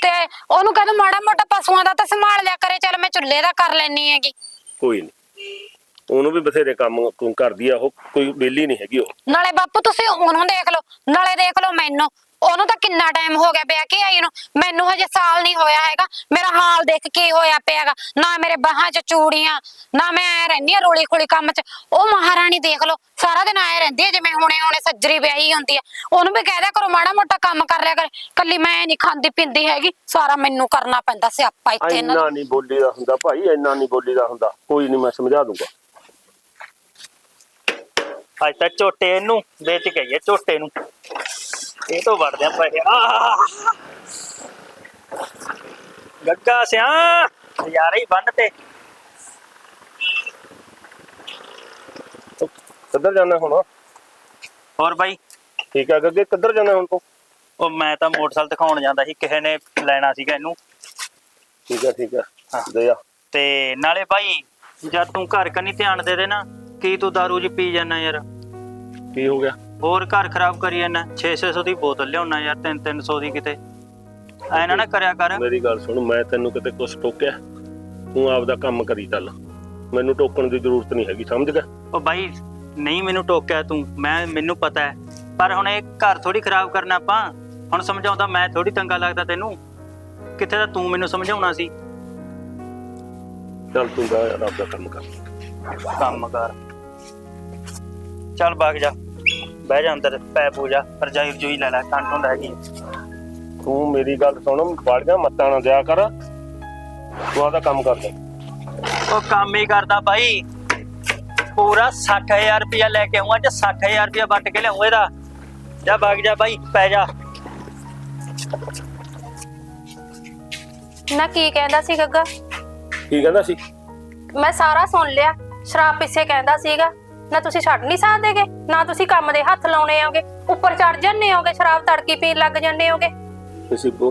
ਤੇ ਉਹਨੂੰ ਕਹਿੰਦਾ ਮਾੜਾ ਮੋਟਾ ਪਸ਼ੂਆਂ ਦਾ ਤਾਂ ਸੰਭਾਲ ਲਿਆ ਕਰੇ ਚਲ ਮੈਂ ਚੁੱਲ੍ਹੇ ਦਾ ਕਰ ਲੈਣੀ ਹੈਗੀ। ਕੋਈ ਨਹੀਂ ਉਹਨੂੰ ਵੀ ਬਥੇਰੇ ਕੰਮ ਕੁਮ ਕਰਦੀ ਆ ਉਹ ਕੋਈ ਬੇਲੀ ਨਹੀਂ ਹੈਗੀ ਉਹ। ਨਾਲੇ ਬਾਪੂ ਤੁਸੀਂ ਉਹਨੂੰ ਦੇਖ ਲਓ ਨਾਲੇ ਦੇਖ ਲਓ ਮੈਨੂੰ। ਉਹਨੂੰ ਤਾਂ ਕਿੰਨਾ ਟਾਈਮ ਹੋ ਗਿਆ ਵਿਆਹ ਕੇ ਆਈ ਨੂੰ। ਮੈਨੂੰ ਹਜੇ ਸਾਲ ਨਹੀਂ ਹੋਇਆ ਹੈਗਾ। ਮੇਰਾ ਹਾਲ ਦੇਖ ਕੀ ਹੋਇਆ ਪਿਆਗਾ। ਨਾ ਮੇਰੇ ਬਾਹਾਂ 'ਚ ਚੂੜੀਆਂ ਨਾ ਮੈਂ ਐ ਰਹਿੰਦੀ ਆ ਰੋਲੀ ਖੋਲੀ ਕੰਮ 'ਚ। ਉਹ ਮਹਾਰਾਣੀ ਦੇਖ ਲਓ ਸਾਰਾ ਦਿਨ ਆਏ ਰਹਿੰਦੀ ਹੈ ਜਿਵੇਂ ਹੁਣੇ ਹੁਣੇ ਸੱਜਰੀ ਵਿਆਹੀ ਹੁੰਦੀ ਆ ਉਹਨੂੰ ਵੀ ਕਹਿ ਦਿਆ ਕਰੋ ਮਾੜਾ ਮੋਟਾ ਕੰਮ ਕਰ ਲਿਆ ਕਰ। ਕੱਲੀ ਮੈਂ ਨਹੀਂ ਖਾਂਦੀ ਪਿੰਦੀ ਹੈਗੀ। ਸਾਰਾ ਮੈਨੂੰ ਕਰਨਾ ਪੈਂਦਾ ਸਿਆਪਾ ਇੱਥੇ ਇਹਨਾਂ ਦਾ। ਇੰਨਾ ਨਹੀਂ ਬੋਲੀਦਾ ਹੁੰਦਾ ਭਾਈ ਇੰਨਾ ਨਹੀਂ ਬੋਲੀਦਾ ਹੁੰਦਾ। ਕੋਈ ਨਹੀਂ ਮੈਂ ਸਮਝਾ ਦੂੰਗਾ। ਅੱਜ ਤਾਂ ਝੋਟੇ ਇਹਨੂੰ ਵੇਚ ਗਈ ਹੈ ਝੋਟੇ ਨੂੰ। ਇਹ ਤੋਂ ਵੜਦੇ ਆ ਪੈਸੇ ਆਹ! ਗੱਗਾ ਸਿਆ ਯਾਰ ਹੀ ਬੰਨ ਤੇ। ਕਿੱਧਰ ਜਾਣਾ ਹੁਣ? ਹੋਰ ਬਾਈ? ਠੀਕ ਆ ਗੱਗੇ ਕਿੱਧਰ ਜਾਣਾ ਹੁਣ ਤੂੰ? ਉਹ ਮੈਂ ਤਾਂ ਮੋਟਰਸਾਈਕਲ ਦਿਖਾਉਣ ਜਾਂਦਾ ਸੀ ਕਿਸੇ ਨੇ ਲੈਣਾ ਸੀਗਾ ਇਹਨੂੰ। ਠੀਕ ਆ ਠੀਕ ਆ। ਹਾਂ। ਦੇ ਆ। ਤੇ ਨਾਲੇ ਬਾਈ ਜਦ ਤੂੰ ਘਰ ਕੰਨੀ ਧਿਆਨ ਦੇ ਦੇ ਨਾ ਕੀ ਤੂੰ ਦਾਰੂ ਜੀ ਪੀ ਜਾਂਦਾ ਯਾਰ? ਕੀ ਹੋ ਗਿਆ? ਹੋਰ ਘਰ ਖਰਾਬ ਕਰੀ ਜਾਂਦਾ। 600 ਦੀ ਬੋਤਲ ਲਿਆਉਣਾ ਯਾਰ 3 300 ਦੀ ਕਿਤੇ। ਐ ਨਾ ਨਾ ਕਰਿਆ ਕਰ। ਮੇਰੀ ਗੱਲ ਸੁਣ ਮੈਂ ਤੈਨੂੰ ਕਿਤੇ ਕੁਛ ਟੋਕਿਆ? ਤੂੰ ਆਪਦਾ ਕੰਮ ਕਰੀ ਚੱਲ। ਮੈਨੂੰ ਟੋਕਣ ਦੀ ਜ਼ਰੂਰਤ ਨਹੀਂ ਹੈਗੀ ਸਮਝ ਗਿਆ? ਉਹ ਬਾਈ ਨਹੀਂ ਮੈਨੂੰ ਟੋਕਿਆ ਤੂੰ। ਮੈਂ ਮੈਨੂੰ ਪਤਾ ਹੈ। ਪਰ ਹੁਣ ਇਹ ਘਰ ਥੋੜੀ ਖਰਾਬ ਕਰਨਾ ਆਪਾਂ। ਹੁਣ ਸਮਝਾਉਂਦਾ ਮੈਂ ਥੋੜੀ ਚੰਗਾ ਲੱਗਦਾ ਤੈਨੂੰ। ਕਿੱਥੇ ਤਾਂ ਤੂੰ ਮੈਨੂੰ ਸਮਝਾਉਣਾ ਸੀ? ਚੱਲ ਤੂੰ ਜਾ ਆਪਦਾ ਕੰਮ ਕਰ। ਕੰਮ ਕਰ। ਚੱਲ ਬਾਗ ਜਾ। ਬਹਿ ਜਾ ਅੰਦਰ ਪੈ ਪੂਜਾ ਰਜਾਈ ਰਜੂਈ ਲੈ ਲੈ ਕੰਟ ਹੁੰਦਾ ਹੈਗੀ ਤੂੰ ਮੇਰੀ ਗੱਲ ਸੁਣ ਬਾੜੀਆਂ ਮੱਤਾਂ ਨਾ ਦਿਆ ਕਰ। ਤੂੰ ਆਪਦਾ ਕੰਮ ਕਰ ਲੈ। ਉਹ ਕੰਮ ਹੀ ਕਰਦਾ ਬਾਈ। ਪੂਰਾ 60000 ਰੁਪਇਆ ਲੈ ਕੇ ਆਉਂਗਾ ਜਾਂ 60000 ਰੁਪਇਆ ਵੱਟ ਕੇ ਲਿਆਉਂ ਇਹਦਾ। ਜਾ ਬਾਗ ਜਾ ਬਾਈ ਪੈ ਜਾ। ਨਾ ਕੀ ਕਹਿੰਦਾ ਸੀ ਗੱਗਾ? ਕੀ ਕਹਿੰਦਾ ਸੀ? ਮੈਂ ਸਾਰਾ ਸੁਣ ਲਿਆ ਸ਼ਰਾਬ ਪਿੱਛੇ ਕਹਿੰਦਾ ਸੀਗਾ। ਨਾ ਤੁਸੀਂ ਛੱਡ ਨਹੀਂ ਸਕਦੇਗੇ ਨਾ ਤੁਸੀਂ ਕੰਮ ਦੇ ਹੱਥ ਲਾਉਣੇ ਆਓਗੇ ਉੱਪਰ ਚੜ ਜਾਂਦੇ ਹੋਗੇ ਸ਼ਰਾਬ ਤੜਕੀ ਪੀਣ ਲੱਗ ਜਾਂਦੇ ਹੋਗੇ ਸਿੱਬੂ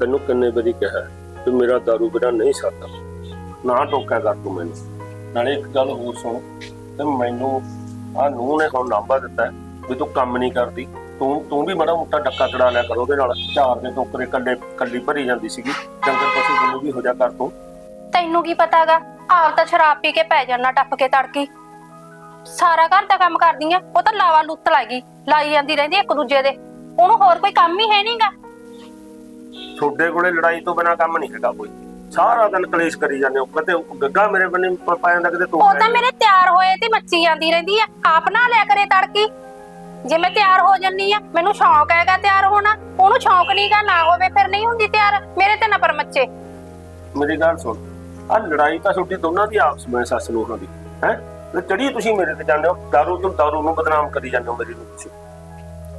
ਤੈਨੂੰ ਕਿੰਨੇ ਵਾਰੀ ਕਿਹਾ ਕਿ ਮੇਰਾ ਦਾਰੂ ਬਿਨਾ ਨਹੀਂ ਸਰਦਾ। ਨਾ ਟੋਕਿਆ ਕਰ ਤੂੰ ਮੈਨੂੰ। ਨਾਲੇ ਇੱਕ ਗੱਲ ਹੋਰ ਸੁਣ ਤੇ ਮੈਨੂੰ ਆ ਨੂੰਹ ਨੇ ਹੁਣ ਲਾਂਬਾ ਦਿੱਤਾ ਵੀ ਤੂੰ ਕੰਮ ਨਹੀਂ ਕਰਦੀ। ਤੂੰ ਤੂੰ ਵੀ ਬੜਾ ਮੋਟਾ ਡੱਕਾ ਚੜਾ ਲਿਆ ਕਰ ਉਹਦੇ ਨਾਲ। ਚਾਰ ਦੇ ਟੋਕਰੇ ਕੱਲੇ ਕੱਲੀ ਭਰੀ ਜਾਂਦੀ ਸੀਗੀ। ਡੰਗਰ ਪਸ਼ੂ ਮੈਨੂੰ ਵੀ ਹੋ ਜਾ ਕਰ ਤੂੰ। ਤੈਨੂੰ ਕੀ ਪਤਾਗਾ? ਆਪ ਤਾਂ ਸ਼ਰਾਬ ਪੀ ਕੇ ਪੈ ਜਾਣਾ ਟੱਪ ਕੇ ਤੜਕੀ। ਸਾਰਾ ਘਰ ਦਾ ਕੰਮ ਕਰਦੀ ਆ ਉਹ ਤਾਂ ਲਾਵਾ ਲੁੱਤ ਲੱਗੀ ਲਾਈ ਜਾਂਦੀ ਰਹਿੰਦੀ ਇੱਕ ਦੂਜੇ ਦੇ। ਉਹਨੂੰ ਹੋਰ ਕੋਈ ਕੰਮ ਹੀ ਹੈ ਨਹੀਂਗਾ। ਤੁਹਾਡੇ ਕੋਲੇ ਲੜਾਈ ਤੋਂ ਬਿਨਾ ਕੰਮ ਨਹੀਂ ਹੈਗਾ ਕੋਈ। ਸਾਰਾ ਦਿਨ ਕਲੇਸ਼ ਕਰੀ ਜਾਂਦੇ ਹੋ ਕਦੇ ਗੱਗਾ ਮੇਰੇ ਬੰਨੇ ਪ- ਜਾਂਦਾ ਕਿਤੇ ਤੂੰ ਉਹ ਤਾਂ। ਮੇਰੇ ਤਿਆਰ ਹੋਏ ਤੇ ਮੱਚੀ ਜਾਂਦੀ ਰਹਿੰਦੀ ਆ ਆਪ ਨਾ ਲਿਆ ਕਰੇ ਤੜਕੀ। ਜੇ ਮੈਂ ਤਿਆਰ ਹੋ ਜੰਨੀ ਆ ਮੈਨੂੰ ਸ਼ੌਂਕ ਹੈਗਾ ਤਿਆਰ ਹੋਣਾ ਉਹਨੂੰ ਸ਼ੌਂਕ ਨਹੀਂਗਾ ਨਾ ਹੋਵੇ ਫਿਰ ਨਹੀਂ ਹੁੰਦੀ ਤਿਆਰ ਮੇਰੇ ਤੇ ਨਾ ਪਰ ਮੱਚੇ। ਮੇਰੀ ਗੱਲ ਸੁਣ ਆ ਲੜਾਈ ਤਾਂ ਤੁਹਾਡੀ ਦੋਨਾਂ ਦੀ ਆਪਸ ਵਿੱਚ ਸੱਸ ਨੂੰਹਾਂ ਦੀ ਹੈ? ਚੜੀ ਤੁਸੀਂ ਮੇਰੇ ਤੇ ਜਾਂਦੇ ਹੋ। ਦਾਰੂ ਤੋਂ ਦਾਰੂ ਨੂੰ ਬਦਨਾਮ ਕਰੀ ਜਾਂਦੇ ਹੋ ਮੇਰੀ ਨੂੰ ਤੁਸੀਂ।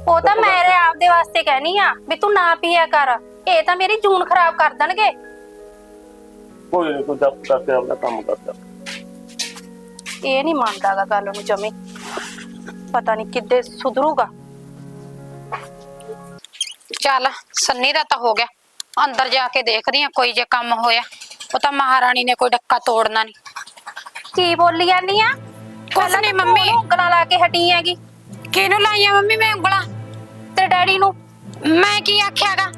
ਉਹ ਤਾਂ ਮੇਰੇ ਆਪ ਦੇ ਵਾਸਤੇ ਕਹਿਣੀ ਆ ਵੀ ਤੂੰ ਨਾ ਪੀਆ ਕਰ। ਇਹ ਤਾਂ ਮੇਰੀ ਜੂਨ ਖਰਾਬ ਕਰ ਦੇਣਗੇ। ਕੋਈ ਨਹੀਂ ਕੋਈ ਦੱਸ ਕਰਕੇ ਆਪਣਾ ਕੰਮ ਕਰਦਾ ਇਹ ਨਹੀਂ ਮੰਨਦਾਗਾ ਗੱਲ ਨੂੰ ਜਮੇ। ਪਤਾ ਨਹੀਂ ਕਿੱਦੇ ਸੁਧਰੂਗਾ। ਚੱਲ ਸੰਨੀ ਦਾ ਤਾਂ ਹੋ ਗਿਆ। ਅੰਦਰ ਜਾ ਕੇ ਦੇਖਦੀ ਆ ਕੋਈ ਜੇ ਕੰਮ ਹੋਇਆ। ਉਹ ਤਾਂ ਮਹਾਰਾਣੀ ਨੇ ਕੋਈ ਡੱਕਾ ਤੋੜਨਾ ਨਹੀਂ ਕੀ ਬੋਲੀ ਜਾਂਦੀ ਆ? ਕੁਛ ਨੀ ਮੰਮੀ। ਉਂਗਲਾਂ ਲਾ ਕੇ ਹਟੀ ਹੈਗੀ। ਕਿਹਨੂੰ ਲਾਈਆਂ ਮੰਮੀ ਮੈਂ ਉਂਗਲਾਂ? ਤੇ ਡੈਡੀ ਨੂੰ? ਮੈਂ ਕੀ ਆਖਿਆਗਾ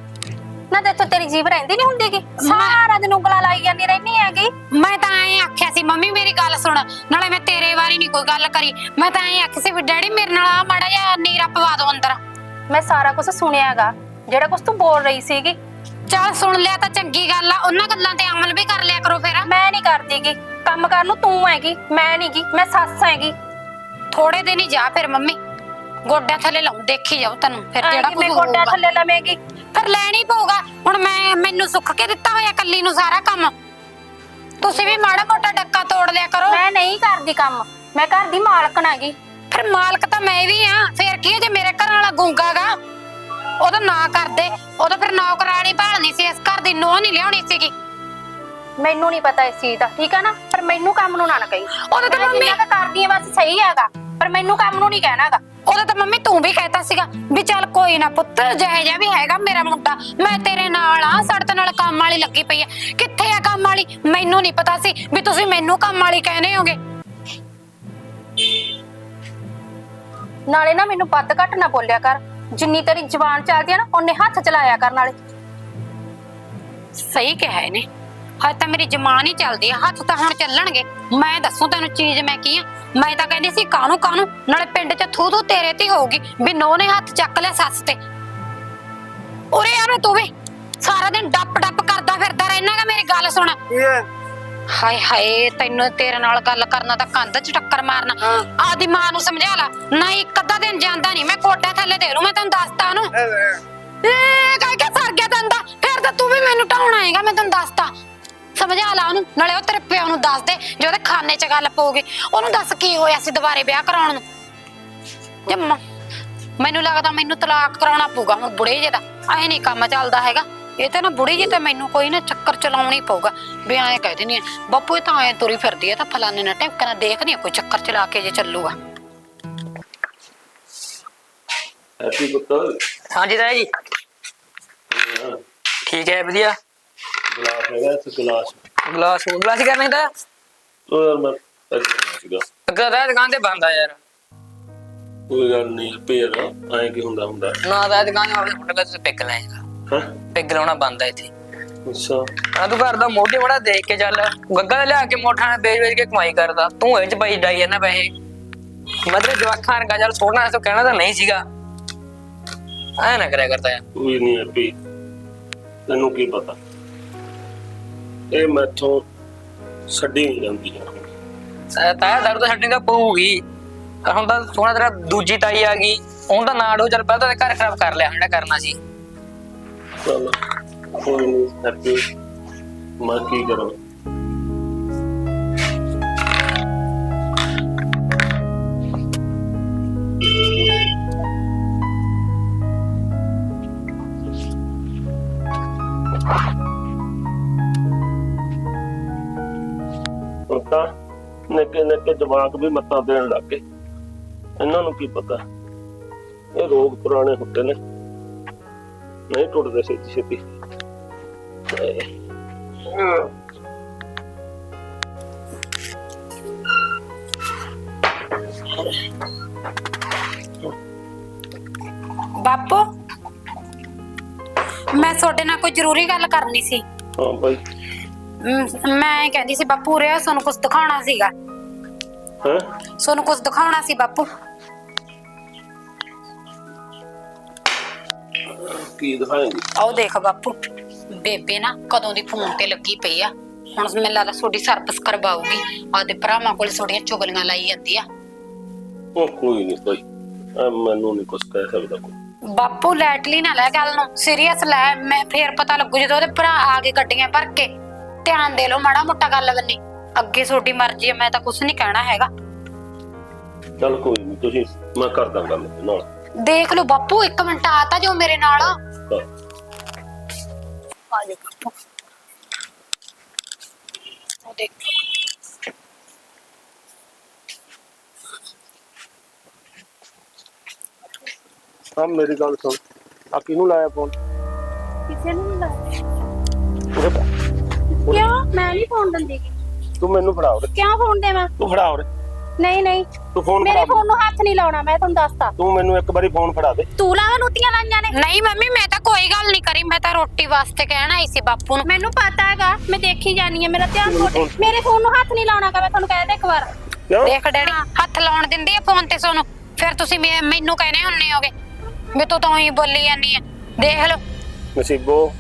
ਨਾ ਦੇਖੋ ਤੇਰੀ ਜੀਭ ਰਹਿੰਦੀ ਨਹੀਂ ਹੁੰਦੀ ਕਿ ਸਾਰਾ ਦਿਨ ਉਂਗਲਾਂ ਲਾਈ ਜਾਂਦੀ ਰਹਿੰਦੀ ਹੈਗੀ। ਮੈਂ ਤਾਂ ਐਂ ਆਖਿਆ ਸੀ ਮੰਮੀ ਮੇਰੀ ਗੱਲ ਸੁਣ। ਨਾਲੇ ਮੈਂ ਤੇਰੇ ਬਾਰੇ ਨਹੀਂ ਕੋਈ ਗੱਲ ਕਰੀ। ਮੈਂ ਤਾਂ ਐਂ ਆਖਿਆ ਸੀ ਵੀ ਡੈਡੀ ਮੇਰੇ ਨਾਲ ਆ ਮਾੜਾ ਜਿਹਾ ਨੀਰਾ ਪਵਾ ਦੋ ਅੰਦਰ। ਮੈਂ ਸਾਰਾ ਕੁਝ ਸੁਣਿਆਗਾ ਜਿਹੜਾ ਕੁਝ ਤੂੰ ਬੋਲ ਰਹੀ ਸੀਗੀ। ਚੱਲ ਸੁਣ ਲਿਆ ਤਾਂ ਚੰਗੀ ਗੱਲ ਆ। ਉਹਨਾਂ ਗੱਲਾਂ ਤੇ ਅਮਲ ਵੀ ਕਰ ਲਿਆ ਕਰੋ ਫੇਰ। ਮੈਂ ਨਹੀਂ ਕਰਦੀਗੀ। ਕੰਮ ਕਰਨ ਨੂੰ ਤੂੰ ਹੈਗੀ ਮੈਂ ਨਹੀਂਗੀ ਮੈਂ ਸੱਸ ਹੈਗੀ। ਥੋੜੇ ਦਿਨ ਹੀ ਜਾ ਫਿਰ ਮੰਮੀ। ਗੋਡਿਆਂ ਥੱਲੇ ਲਾਉਂ ਦੇਖੀ ਜਾਓ ਤੈਨੂੰ ਫਿਰ ਜਿਹੜਾ ਕੁਝ ਗੋਡਿਆਂ ਹੋਊਗਾ। ਥੱਲੇ ਲਵੇਂਗੀ। ਫਿਰ ਲੈਣੀ ਪਊਗਾ। ਹੁਣ ਮੈਂ ਮੈਨੂੰ ਸੁੱਖ ਕੇ ਦਿੱਤਾ ਹੋਇਆ ਕੱਲੀ ਨੂੰ ਸਾਰਾ ਕੰਮ। ਤੁਸੀਂ ਵੀ ਮਾੜਾ ਮੋਟਾ ਡੱਕਾ ਤੋੜ ਲਿਆ ਕਰੋ। ਮੈਂ ਨਹੀਂ ਕਰਦੀ ਕੰਮ ਮੈਂ ਘਰ ਦੀ ਮਾਲਕਣ ਹੈਗੀ। ਫਿਰ ਮਾਲਕ ਤਾਂ ਮੈਂ ਵੀ ਆ ਫਿਰ ਕੀ ਹੈ ਜੇ ਮੇਰੇ ਘਰ ਵਾਲਾ ਗੁੰਗਾਗਾ? ਉਹਦਾ ਨਾ ਕਰਦੇ ਉਹਦਾ ਫਿਰ ਨੌਕਰਾਣੀ ਭਾਲਣੀ ਸੀ ਇਸ ਘਰ ਦੀ ਨੋਹ ਨਹੀਂ ਲਿਆਉਣੀ ਸੀਗੀ। ਮੈਨੂੰ ਨਹੀਂ ਪਤਾ ਇਸ ਚੀਜ਼ ਦਾ ਠੀਕ ਹੈ ਨਾ? ਪਰ ਮੈਨੂੰ ਕੰਮ ਨੂੰ ਨਾ ਨਾ ਕਹੀ। ਉਹਦਾ ਤਾਂ ਮੈਂ ਮੰਮੀ ਜਿੰਨਾ ਕੁ ਕਰਦੀ ਆ ਬਸ ਸਹੀ ਹੈਗਾ ਪਰ ਮੈਨੂੰ ਕੰਮ ਨੂੰ ਨਹੀਂ ਕਹਿਣਾਗਾ ਉਹਦਾ ਤਾਂ ਮੰਮੀ ਤੂੰ ਵੀ ਕਹਿਤਾ ਸੀਗਾ ਵੀ ਚੱਲ ਕੋਈ ਨਾ ਪੁੱਤ ਜਿਹੇ ਜਿਹਾ ਵੀ ਹੈਗਾ ਮੇਰਾ ਮੁੰਡਾ ਮੈਂ ਤੇਰੇ ਨਾਲ ਆ ਸੜਤ ਨਾਲ ਕੰਮ ਵਾਲੀ ਲੱਗੀ ਪਈ ਆ। ਕਿੱਥੇ ਆ ਕੰਮ ਵਾਲੀ? ਮੈਨੂੰ ਨਹੀਂ ਪਤਾ ਸੀ ਵੀ ਤੁਸੀਂ ਮੈਨੂੰ ਕੰਮ ਵਾਲੀ ਕਹਿੰਦੇ ਹੋਗੇ। ਨਾਲੇ ਨਾ ਮੈਨੂੰ ਵੱਧ ਘੱਟ ਨਾ ਬੋਲਿਆ ਕਰ ਜਿੰਨੀ ਤੇਰੀ ਜ਼ੁਬਾਨ ਚੱਲਦੀ ਆ ਨਾ ਉਹਨੇ ਹੱਥ ਚਲਾਇਆ ਕਰ ਨਾਲੇ ਸਹੀ ਕਿਹਾ ਇਹਨੇ। ਹਾਂ ਤਾਂ ਮੇਰੀ ਜਮਾਨ ਹੀ ਚੱਲਦੀ ਆ ਹੱਥ ਤਾਂ ਹੁਣ ਚੱਲਣਗੇ। ਮੈਂ ਦੱਸੂ ਤੈਨੂੰ ਚੀਜ਼ ਮੈਂ ਕੀ ਆ? ਮੈਂ ਤਾਂ ਕਹਿੰਦੀ ਸੀ ਕਾਹਨੂੰ ਕਾਹਨੂੰ? ਨਾਲੇ ਪਿੰਡ 'ਚ ਥੂ ਥੂ ਤੇਰੇ ਤੇ ਹੀ ਹੋਊਗੀ ਵੀ ਨੋ ਨੇ ਹੱਥ ਚੱਕ ਲਿਆ ਸੱਸ ਤੇ। ਉਰੇ ਆ ਵੇ ਤੂੰ ਵੀ। ਸਾਰਾ ਦਿਨ ਡੱਪ ਡੱਪ ਕਰਦਾ ਫਿਰਦਾ ਰਹਿਣਾਗਾ ਮੇਰੀ ਗੱਲ ਸੁਣ। ਹਾਏ ਹਾਏ ਤੈਨੂੰ ਤੇਰੇ ਨਾਲ ਗੱਲ ਕਰਨਾ ਤਾਂ ਕੰਧ 'ਚ ਟੱਕਰ ਮਾਰਨਾ। ਆਦੀ ਮਾਂ ਨੂੰ ਸਮਝਾ ਲਾ। ਨਾ ਇੱਕ ਅੱਧਾ ਦਿਨ ਜਾਂਦਾ ਨਹੀਂ ਮੈਂ ਕੋਟਾ ਥੱਲੇ ਦੇ ਰੂ ਮੈਂ ਤੈਨੂੰ ਦੱਸਤਾ ਉਹਨੂੰ। ਇਹ ਕਹਿ ਕੇ ਸਰ ਗਿਆ ਦੰਦਾ। ਫਿਰ ਤਾਂ ਤੂੰ ਵੀ ਮੈਨੂੰ ਢਾਉਣ ਆਏਗਾ ਮੈਂ ਤੈਨੂੰ ਦੱਸਤਾ ਸਮਝਾ ਲਾ ਉਹਨੂੰ ਨਾਲੇ ਉਹ ਤੇਰੇ ਪਿਓ ਨੂੰ ਦੱਸ ਦੇ ਜੇ ਉਹਦੇ ਖਾਨੇ 'ਚ ਗੱਲ ਪਊਗੀ। ਉਹਨੂੰ ਦੱਸ ਕੀ ਹੋਇਆ ਸੀ ਦੁਬਾਰੇ ਵਿਆਹ ਕਰਾਉਣ ਨੂੰ? ਜੰਮਾ ਮੈਨੂੰ ਲੱਗਦਾ ਮੈਨੂੰ ਤਲਾਕ ਕਰਾਉਣਾ ਪਊਗਾ ਹੁਣ ਬੁੜੇ ਜੇ ਦਾ। ਐ ਨਹੀਂ ਕੰਮ ਚੱਲਦਾ ਹੈਗਾ। ਇਹ ਤਾਂ ਨਾ ਬੁੜੀ ਜੀ ਤੇ ਮੈਨੂੰ ਕੋਈ ਨਾ ਚੱਕਰ ਚਲਾਉਣੀ ਪਊਗਾ। ਵੀ ਐਂ ਕਹਿ ਦਿੰਦੀ ਆ ਬਾਪੂ ਇਹ ਤਾਂ ਐ ਤੁਰੀ ਫਿਰਦੀ ਆ ਤਾਂ ਫਲਾਣੇ ਨਾਲ ਟਿਕਣਾ ਦੇਖਦੀ ਆ ਕੋਈ ਚੱਕਰ ਚਲਾ ਕੇ ਜੇ ਚੱਲੂਗਾ। ਹੈਪੀ ਪੁੱਤ ਹਾਂਜੀ ਤਾਇਆ ਜੀ। ਠੀਕ ਹੈ ਵਧੀਆ। ਗਲਾਸ ਹੈਗਾ ਇਸ ਗਲਾਸ। ਗਲਾਸ ਗਲਾਸ ਹੀ ਕਰਨਾ ਤਾਂ ਉਹ ਯਾਰ ਮੈਂ ਪੈਸੇ ਲੈਣਾ ਸੀਗਾ। ਅੱਗਾ ਤਾਂ ਦੁਕਾਨ ਤੇ ਬੰਦ ਆ ਯਾਰ। ਕੋਈ ਗੱਲ ਨਹੀਂ ਪੇਰ ਐਂ ਕੀ ਹੁੰਦਾ ਹੁੰਦਾ। ਨਾ ਤਾਂ ਦੁਕਾਨ ਆਪਣੇ ਮੁੰਡੇ ਦਾ ਤੁਸੀਂ ਪਿੱਕ ਲਾਏਗਾ ਹਾਂ? ਪਿੱਕ ਲਾਉਣਾ ਬੰਦ ਆ ਇੱਥੇ। ਅੱਛਾ। ਆ ਤੂੰ ਘਰ ਦਾ ਮੋਢੇ ਬੜਾ ਦੇਖ ਕੇ ਚੱਲ। ਗੱਗਾ ਦਾ ਲਿਆ ਕੇ ਮੋਠਾ ਨਾਲ ਵੇਚ ਵੇਚ ਕੇ ਕਮਾਈ ਕਰਦਾ। ਤੂੰ ਇਹ ਚ ਪਾਈ ਡਾਈ ਜਾਂਦਾ ਪੈਸੇ। ਮਤਲਬ ਜਵਾਖਾਂ ਰਗਾ ਚੱਲ ਸੋਹਣਾ ਤੂੰ ਕਹਿਣਾ ਤਾਂ ਨਹੀਂ ਸੀਗਾ। ਐ ਨਾ ਕਰਿਆ ਕਰਤਾ ਯਾਰ। ਕੋਈ ਨਹੀਂ ਹੈਪੀ ਤੈਨੂੰ ਕੀ ਪਤਾ। ਇਹ ਮੈਥੋਂ ਛੱਡੀ ਨਹੀਂ ਜਾਂਦੀ। ਤਾਇਆ ਦਰ ਤਾਂ ਛੱਡਣੀ ਤਾਂ ਪਊਗੀ। ਹੁਣ ਤਾਂ ਸੋਹਣਾ ਤੇਰਾ ਦੂਜੀ ਤਾਈ ਆ ਗਈ। ਤਾਂ ਨਾੜੋ ਚੱਲ ਪਹਿਲਾਂ ਤਾਂ ਘਰ ਖਰਾਬ ਕਰ ਲਿਆ ਜਿਹੜਾ ਕਰਨਾ ਸੀ। ਚੱਲ ਕੋਈ ਨਹੀਂ ਹੈਪੀ ਮੈਂ ਕੀ ਕਰਾਂ? ਨਿੱਕੇ ਨਿੱਕੇ ਜਵਾਕ ਵੀ ਮੱਤਾਂ ਦੇਣ ਲੱਗ ਗਏ। ਇਹਨਾਂ ਨੂੰ ਕੀ ਪਤਾ? ਇਹ ਰੋਗ ਪੁਰਾਣੇ ਹੁੰਦੇ ਨੇ। ਨਹੀਂ ਟੁੱਟਦੇ ਛੇਤੀ ਛੇਤੀ। ਤੇ, ਅਹ, ਬਾਪੂ ਮੈਂ ਤੁਹਾਡੇ ਨਾਲ ਕੋਈ ਜ਼ਰੂਰੀ ਗੱਲ ਕਰਨੀ ਸੀ। ਹਾਂ ਭਾਈ ਮ- ਮੈਂ ਕਹਿੰਦੀ ਸੀ ਬਾਪੂ ਰਿਆ ਤੁਹਾਨੂੰ ਕੁਝ ਦਿਖਾਉਣਾ ਸੀਗਾ। ਤੁਹਾਨੂੰ ਕੁਝ ਦਿਖਾਉਣਾ ਸੀ ਬਾਪੂ। ਕੀ ਦਿਖਾਏਂਗੇ? ਆਓ ਦੇਖ ਬਾਪੂ। ਬੇਬੇ ਨਾ ਕਦੋਂ ਦੀ ਫੋਨ ਤੇ ਲੱਗੀ ਪਈ ਆ। ਹੁਣ ਮੈਨੂੰ ਲੱਗਦਾ ਤੁਹਾਡੀ ਸਰਵਿਸ ਕਰਵਾਉਗੀ ਆਦੇ ਭਰਾਵਾਂ ਕੋਲ ਤੁਹਾਡੀਆਂ ਚੁਗਲੀਆਂ ਲਾਈ ਜਾਂਦੀ ਆ। ਉਹ ਕੋਈ ਨਹੀਂ ਭਾਈ ਐ ਮੈਨੂੰ ਨਹੀਂ ਕੁਝ ਕਹਿ ਸਕਦਾ ਕੋਈ। ਬਾਪੂ ਲੈਟਲੀ ਨਾ ਲੈ ਗੱਲ ਨੂੰ। ਸੀਰੀਅਸ ਲੈ ਮੈਂ ਫੇਰ ਪਤਾ ਲੱਗੂ ਜਦੋਂ ਉਹਦੇ ਭਰਾ ਆ ਕੇ ਗੱਡੀਆਂ ਭਰ ਕੇ। ਧਿਆਨ ਦੇ ਲਓ ਮਾੜਾ ਮੋਟਾ ਗੱਲ ਬੰਨੀ। ਅੱਗੇ ਤੁਹਾਡੀ ਮਰਜ਼ੀ ਆ ਮੈਂ ਤਾਂ ਕੁਝ ਨਹੀਂ ਕਹਿਣਾ ਹੈਗਾ। ਚੱਲ ਕੋਈ ਨਹੀਂ ਤੁਸੀਂ ਮੈਂ ਕਰਦਾ ਗੱਲ ਇਹਦੇ ਨਾਲ। ਦੇਖ ਲਓ ਬਾਪੂ ਇੱਕ ਮਿੰਟ ਆ ਤਾਂ ਜੋ ਮੇਰੇ ਨਾਲ। ਹਾਂ। ਆ ਜਾ ਬਾਪੂ। ਉਹ ਦੇਖ। ਹਾਂ ਮੇਰੀ ਗੱਲ ਸੁਣ। ਆ ਕਿਹਨੂੰ ਲਾਇਆ ਫੋਨ ਕਿਸੇ ਨੂੰ ਨਹੀਂ ਲੱਗਦਾ। ਕਿਉਂ? ਮੈਂ ਨਹੀਂ ਫੋਨ ਦਿੰਦੀ। ਗੀ। ਤੂੰ ਮੈਨੂੰ ਫੜਾ ਉਰੇ। ਕਿਉਂ ਫੋਨ ਦੇਵਾਂ? ਤੂੰ ਫੜਾ ਉਰੇ। ਨਹੀਂ ਨਹੀਂ। ਤੂੰ ਫੋਨ ਮੇਰੇ ਫੜਾ। ਫੋਨ ਨੂੰ ਹੱਥ ਨਹੀਂ ਲਾਉਣਾ ਮੈਂ ਤੁਹਾਨੂੰ ਦੱਸਤਾ। ਤੂੰ ਮੈਨੂੰ ਇੱਕ ਵਾਰੀ ਫੋਨ ਫੜਾ ਦੇ। ਤੂੰ ਲਾਵਾਂ ਨੁੱਤੀਆਂ ਲਾਈਆਂ ਨੇ? ਨਹੀਂ ਮੰਮੀ ਮੈਂ ਤਾਂ ਕੋਈ ਗੱਲ ਨਹੀਂ ਕਰੀ ਮੈਂ ਤਾਂ ਰੋਟੀ ਵਾਸਤੇ ਕਹਿਣ ਆਈ ਸੀ ਬਾਪੂ ਨੂੰ। ਮੈਨੂੰ ਪਤਾ ਹੈਗਾ ਮੈਂ ਦੇਖੀ ਜਾਨੀ ਆ ਮੇਰਾ ਧਿਆਨ ਤੁਹਾਡੇ ਮੇਰੇ ਫੋਨ ਨੂੰ ਹੱਥ ਨਹੀਂ ਲਾਉਣਾ ਗਾ ਮੈਂ ਤੁਹਾਨੂੰ ਕਹਿ ਦੇ ਇੱਕ ਵਾਰ। ਕਿਉਂ? ਦੇਖ ਡੈਡੀ ਹੱਥ ਲਾਉਣ ਦਿੰਦੀ ਆ ਫੋਨ ਤੇ ਸੋਨੂੰ। ਫਿਰ ਤੁਸੀਂ ਮੈ- ਮੈਨੂੰ ਕਹਿੰਦੇ ਹੁੰਨੇ ਹੋਗੇ ਵੀ ਤੂੰ ਤਾਂ ਹੀ ਬੋਲੀ ਜਾਂਦੀ ਆ। ਦੇਖ ਲਓ। ਨਸੀਬੋ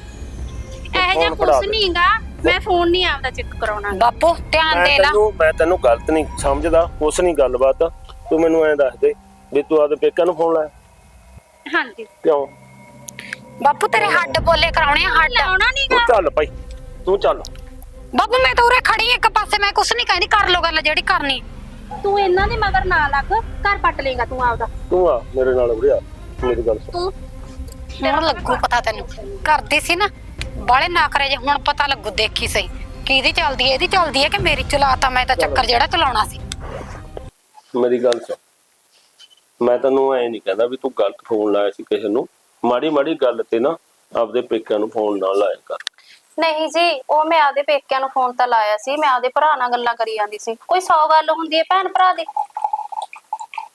ਇਹ ਫੜਾ ਕੁਛ। ਨਹੀਂਗਾ ਮੈਂ ਫੋਨ ਨਹੀਂ ਆਪਦਾ ਚੈੱਕ ਕਰਾਉਣਾ ਬਾਪੂ ਧਿਆਨ ਦੇ ਤੈਨੂੰ ਮੈਂ ਤੈਨੂੰ ਗਲਤ ਨਹੀਂ ਸਮਝਦਾ ਕੁਛ ਨਹੀਂ ਗੱਲਬਾਤ। ਤੂੰ ਮੈਨੂੰ ਐਂ ਦੱਸ ਦੇ ਵੀ ਤੂੰ ਆਦੇ ਪੇਕਿਆਂ ਨੂੰ ਫੋਨ ਲਾਇਆ। ਹਾਂਜੀ। ਕਿਉਂ? ਬਾਪੂ ਤੇਰੇ ਹੱਡ ਬੋਲੇ ਕਰਾਉਣੇ ਆ ਹੱਡ। ਆਉਣਾ ਤੂੰ ਚੱਲ ਭਾਈ ਤੂੰ ਚੱਲ। ਬਾਪੂ ਮੈਂ ਤਾਂ ਉਰੇ ਖੜੀ ਇੱਕ ਪਾਸੇ ਮੈਂ ਕੁਛ ਨਹੀਂ ਕਹਿੰਦੀ ਕਰ ਲੋ ਗੱਲ ਜਿਹੜੀ ਕਰਨੀ। ਤੂੰ ਇਹਨਾਂ ਦੇ ਮਗਰ ਨਾ ਲੱਗ ਘਰ ਪੱਟ ਲੇਗਾ ਤੂੰ ਆਪਦਾ। ਤੂੰ ਆ ਮੇਰੇ ਨਾਲ ਉਰਿਆ ਮੇਰੀ ਗੱਲ ਸੁਣ। ਤੂੰ ਲੱਗੂ ਪਤਾ ਤੈਨੂੰ। ਕਰਦੀ ਸੀ ਨਾ ਬਾਲੇ ਨਾ ਕਰੇ ਜੇ ਹੁਣ ਪਤਾ ਲੱਗੂ ਦੇਖੀ ਸਹੀ। ਕਿਹਦੀ ਚੱਲਦੀ ਹੈ ਇਹਦੀ ਚੱਲਦੀ ਹੈ ਕਿ ਮੇਰੀ ਚਲਾਤਾ ਮੈਂ ਤਾਂ ਚੱਕਰ ਜਿਹੜਾ ਚਲਾਉਣਾ ਸੀ। ਮੇਰੀ ਗੱਲ ਸੁਣ। ਮੈਂ ਤੈਨੂੰ ਐ ਨਹੀਂ ਕਹਿੰਦਾ ਵੀ ਤੂੰ ਗਲਤ ਫੋਨ ਲਾਇਆ ਸੀ ਕਿਸੇ ਨੂੰ। ਮਾੜੀ ਮਾੜੀ ਗੱਲ ਤੇ ਨਾ ਆਪਦੇ ਪੇਕਿਆਂ ਨੂੰ ਫੋਨ ਨਾ ਲਾਇਆ ਕਰ। ਨਹੀਂ ਜੀ ਉਹ ਮੈਂ ਆਪਦੇ ਪੇਕਿਆਂ ਨੂੰ ਫੋਨ ਤਾਂ ਲਾਇਆ ਸੀ। ਮੈਂ ਆਪਦੇ ਭਰਾ ਨਾਲ ਗੱਲਾਂ ਕਰੀ ਜਾਂਦੀ ਸੀ। ਕੋਈ 100 ਗੱਲ ਹੁੰਦੀ ਹੈ ਭੈਣ ਭਰਾ ਦੀ।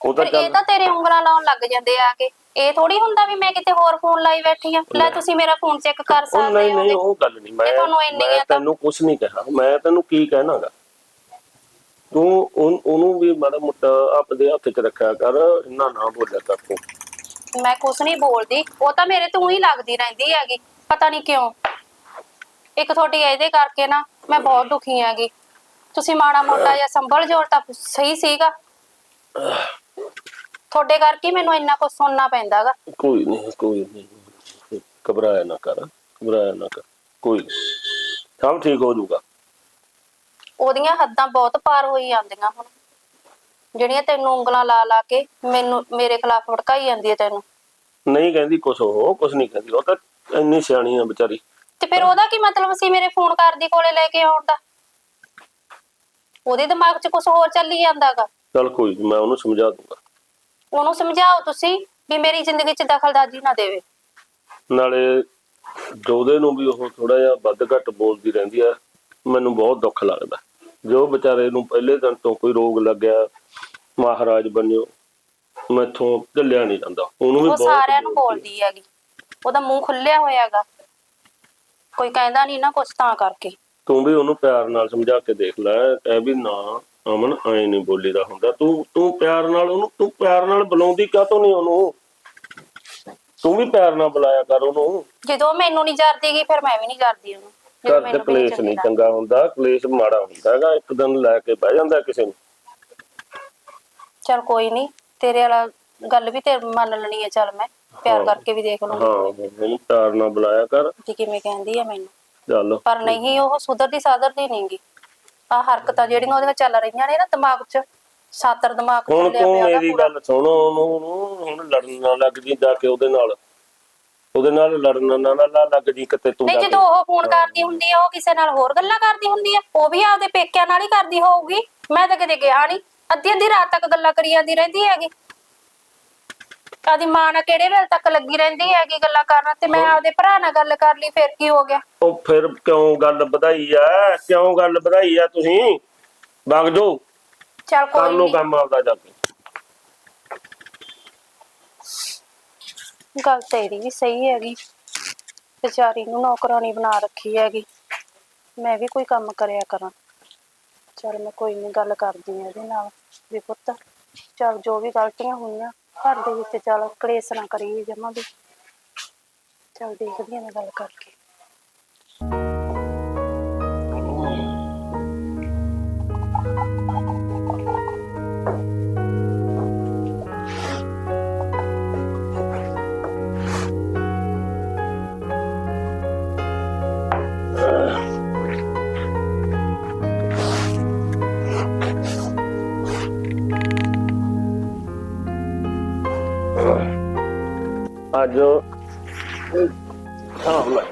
ਉਹ ਤਾਂ ਇਹ ਤਾਂ ਤੇਰੇ ਉਂਗਲਾਂ ਲਾਉਣ ਲੱਗ ਜਾਂਦੇ ਆ ਕੇ। ਇਹ ਥੋੜੀ ਹੁੰਦਾ ਵੀ ਮੈਂ ਕਿਤੇ ਹੋਰ ਫੋਨ ਲਾਈ ਬੈਠੀ ਆ ਲੈ ਤੁਸੀਂ ਮੇਰਾ ਫੋਨ ਚੈੱਕ ਕਰ ਉਹ ਸਕਦੇ ਨਹੀਂ ਹੋ ਨਹੀਂ ਉਹ ਗੱਲ ਨਹੀਂ। ਮੈਂ ਤੁਹਾਨੂੰ ਇੰਨੀ ਮੈਂ ਆ ਤਾਂ- ਤੈਨੂੰ ਕੁਝ ਨਹੀਂ ਕਿਹਾ। ਮੈਂ ਤੈਨੂੰ ਕੀ ਕਹਿਣਾਗਾ? ਤੂੰ ਉਹਨ- ਉਹਨੂੰ ਵੀ ਮਾੜਾ ਮੋਟਾ ਆਪਦੇ ਹੱਥ 'ਚ ਰੱਖਿਆ ਕਰ ਇੰਨਾ ਨਾ ਬੋਲਿਆ ਕਰ ਤੂੰ। ਮੈਂ ਕੁਛ ਨਹੀਂ ਬੋਲਦੀ। ਉਹ ਤਾਂ ਮੇਰੇ ਤੋਂ ਹੀ ਲੱਗਦੀ ਰਹਿੰਦੀ ਹੈਗੀ। ਪਤਾ ਨਹੀਂ ਕਿਉਂ। ਇੱਕ ਤੁਹਾਡੀ ਇਹਦੇ ਕਰਕੇ ਨਾ ਮੈਂ ਬਹੁਤ ਦੁਖੀ ਹੈਗੀ। ਤੁਸੀਂ ਮਾੜਾ ਮੋਟਾ ਜਿਹਾ ਸੰਭਲ ਜੋੜ ਤਾਂ ਸਹੀ ਸੀਗਾ। ਤੁਹਾਡੇ ਕਰਕੇ ਮੈਨੂੰ ਇੰਨਾ ਕੁਝ ਸੁਣਨਾ ਪੈਂਦਾਗਾ। ਕੋਈ ਨਹੀਂ ਕੋਈ ਨਹੀਂ। ਘਬਰਾਇਆ ਨਾ ਕਰ ਘਬਰਾਇਆ ਨਾ ਕਰ। ਕੋਈ ਨੀ। ਸਭ ਠੀਕ ਹੋ ਜਾਊਗਾ। ਉਹਦੀਆਂ ਹੱਦਾਂ ਬਹੁਤ ਪਾਰ ਹੋਈ ਜਾਂਦੀਆਂ ਹੁਣ। ਜਿਹੜੀਆਂ ਤੈਨੂੰ ਉਂਗਲਾਂ ਲਾ ਲਾ ਕੇ ਮੈਨੂੰ ਮੇਰੇ ਖਿਲਾਫ ਭੜਕਾਈ ਜਾਂਦੀ ਹੈ ਤੈਨੂੰ। ਨਹੀਂ ਕਹਿੰਦੀ ਕੁਛ ਉਹ ਕੁਛ ਨਹੀਂ ਕਹਿੰਦੀ। ਉਹ ਤਾਂ ਇੰਨੀ ਸਿਆਣੀ ਆ ਵਿਚਾਰੀ। ਤੇ ਫਿਰ ਉਹਦਾ ਕੀ ਮਤਲਬ ਸੀ ਮੇਰੇ ਫੋਨ ਕਰਦੀ ਕੋਲੇ ਲੈ ਕੇ ਆਉਣ ਦਾ? ਉਹਦੇ ਦਿਮਾਗ 'ਚ ਕੁਝ ਹੋਰ ਚੱਲੀ ਜਾਂਦਾਗਾ। ਚੱਲ ਕੋਈ ਨੀ, ਮੈਂ ਉਹਨੂੰ ਸਮਝਾ ਦੂੰਗਾ। ਉਹਨੂੰ ਸਮਝਾਓ ਤੁਸੀਂ ਵੀ ਮੇਰੀ ਜ਼ਿੰਦਗੀ 'ਚ ਦਖਲਅੰਦਾਜ਼ੀ ਨਾ ਦੇਵੇ। ਨਾਲੇ ਜੋਦੇ ਨੂੰ ਵੀ ਉਹ ਥੋੜਾ ਜਿਹਾ ਵੱਧ ਘੱਟ ਬੋਲਦੀ ਰਹਿੰਦੀ ਆ ਮੈਨੂੰ ਬਹੁਤ ਦੁੱਖ ਲੱਗਦਾ। ਜੋ ਵਿਚਾਰੇ ਨੂੰ ਪਹਿਲੇ ਦਿਨ ਤੋਂ ਕੋਈ ਰੋਗ ਲੱਗਿਆ ਮਹਾਰਾਜ ਬਣਿਓ ਮੈਥੋਂ ਝੱਲਿਆ ਨਹੀਂ ਜਾਂਦਾ। ਉਹਨੂੰ ਵੀ ਉਹ ਬਹੁਤ ਸਾਰਿਆਂ ਨੂੰ ਬੋਲਦੀ ਹੈਗੀ। ਉਹਦਾ ਮੂੰਹ ਖੁੱਲਿਆ ਹੋਇਆਗਾ। ਕੋਈ ਕਹਿੰਦਾ ਨਹੀਂ ਨਾ ਕੁਛ ਤਾਂ ਕਰਕੇ। ਤੂੰ ਵੀ ਉਹਨੂੰ ਪਿਆਰ ਨਾਲ ਸਮਝਾ ਕੇ ਦੇਖ ਲੈ ਕਹਿ ਵੀ ਨਾ ਅਮਨ ਐ ਨਹੀਂ ਬੋਲੀਦਾ ਹੁੰਦਾ। ਤੂੰ ਤੂੰ ਪਿਆਰ ਨਾਲ ਉਹਨੂੰ ਤੂੰ ਪਿਆਰ ਨਾਲ ਬੁਲਾਉਂਦੀ ਕਾਹਤੋਂ ਨਹੀਂ ਉਹਨੂੰ? ਤੂੰ ਵੀ ਪਿਆਰ ਨਾਲ ਬੁਲਾਇਆ ਕਰ ਉਹਨੂੰ। ਜਦੋਂ ਮੈਨੂੰ ਨਹੀਂ ਜਰਦੀਗੀ ਫਿਰ ਮੈਂ ਵੀ ਨਹੀਂ ਜਰਦੀ ਉਹਨੂੰ। ਜਦੋਂ ਘਰ ਦੇ ਮੈਨੂੰ ਵੀ ਕਲੇਸ਼ ਨਹੀਂ। ਚੰਗਾ ਹੁੰਦਾ ਕਲੇਸ਼ ਮਾੜਾ ਹੁੰਦਾ ਹੈਗਾ ਇੱਕ ਦਿਨ ਲੈ ਕੇ ਬਹਿ ਜਾਂਦਾ ਕਿਸੇ ਨੂੰ। ਚੱਲ ਕੋਈ ਨਹੀਂ ਤੇਰੇ ਵਾਲਾ ਗੱਲ ਵੀ ਤੇ ਮੰਨ ਲੈਣੀ ਹੈ ਚੱਲ ਮੈਂ ਪਿਆਰ ਹਾਂ। ਕਰਕੇ ਵੀ ਦੇਖ ਹਾਂ ਲੂੰਗੀ ਉਹਨੂੰ ਪਿਆਰ ਨਾਲ ਬੁਲਾਇਆ ਕਰ। ਕਿ ਕਿਵੇਂ ਕਹਿੰਦੀ ਆ ਮੈਨੂੰ। ਚੱਲ। ਪਰ ਨਹੀਂ ਉਹ ਸੁਧਰਦੀ ਸਾਧਰਦੀ ਨਹੀਂਗੀ ਆ ਹਰਕਤਾਂ ਜਿਹੜੀਆਂ ਉਹਦੇ ਵਿੱਚ ਚੱਲ ਰਹੀਆਂ ਨੇ ਨਾ ਦਿਮਾਗ 'ਚ ਸਾਤਰ ਦਿਮਾਗ ਹੁਣ ਚੱਲਿਆ ਤੂੰ ਪਿਆ ਉਹਦਾ ਮੇਰੀ ਪੂਰਾ। ਗੱਲ ਸੁਣ ਉਹਨੂੰ ਉਹਨੂੰ ਹੁਣ ਲੜਨ ਨਾ ਲੱਗ ਜੀ ਜਾ ਕੇ ਉਹਦੇ ਨਾਲ। ਉਹਦੇ ਨਾਲ ਲੜਨ ਨਾ ਨਾ ਨਾ ਲੱਗ ਜੀ ਕਿਤੇ ਤੂੰ ਨਹੀਂ ਜਾ ਜਦੋਂ ਕੇ। ਉਹ ਫੋਨ ਕਰਦੀ ਹੁੰਦੀ ਆ ਉਹ ਕਿਸੇ ਨਾਲ ਹੋਰ ਗੱਲਾਂ ਕਰਦੀ ਹੁੰਦੀ ਆ ਉਹ ਵੀ ਆਪਦੇ ਪੇਕਿਆਂ ਨਾਲ ਹੀ ਕਰਦੀ ਹੋਊਗੀ। ਮੈਂ ਤਾਂ ਕਿਤੇ ਗਿਆ ਨਹੀਂ ਅੱਧੀ ਅੱਧੀ ਰਾਤ ਤੱਕ ਗੱਲਾਂ ਕਰੀ ਜਾਂਦੀ ਰਹਿੰਦੀ ਹੈਗੀ। ਆਦੀ ਮਾਂ ਨਾਲ ਕਿਹੜੇ ਵੇਲੇ ਤੱਕ ਲੱਗੀ ਰਹਿੰਦੀ ਹੈਗੀ ਗੱਲਾਂ ਕਰਨ? ਤੇ ਮੈਂ ਆਪਦੇ ਭਰਾ ਨਾਲ ਗੱਲ ਕਰ ਲਈ ਫਿਰ ਕੀ ਹੋ ਗਿਆ? ਉਹ ਫਿਰ ਕਿਉਂ ਗੱਲ ਵਧਾਈ ਆ? ਕਿਉਂ ਗੱਲ ਵਧਾਈ ਆ ਤੁਸੀਂ? ਵਗ ਜਾਓ। ਚੱਲ ਕਰ ਕੋਈ ਨਹੀਂ। ਕੰਮ ਆਪਦਾ ਜਾ ਕੇ। ਗੱਲ ਤੇਰੀ ਵੀ ਸਹੀ ਹੈਗੀ। ਵਿਚਾਰੀ ਨੂੰ ਨੌਕਰਾਨੀ ਬਣਾ ਰੱਖੀ ਹੈਗੀ। ਮੈਂ ਵੀ ਕੋਈ ਕੰਮ ਕਰਿਆ ਕਰਾਂ। ਚਲ ਮੈਂ ਕੋਈ ਨਹੀਂ ਗੱਲ ਕਰਦੀ ਹਾਂ ਇਹਦੇ ਨਾਲ। ਵੀ ਪੁੱਤ ਚਲ ਜੋ ਵੀ ਗਲਤੀਆਂ ਹੋਈਆਂ ਘਰ ਦੇ ਵਿੱਚ ਚੱਲ ਕਲੇਸ਼ ਨਾ ਕਰੀਏ ਜਮਾ ਵੀ। ਚਲ ਦੇਖਦੀ ਹਾਂ ਮੈਂ ਗੱਲ ਕਰਕੇ। ਅੱਜ ਹਾਂ ਲੈ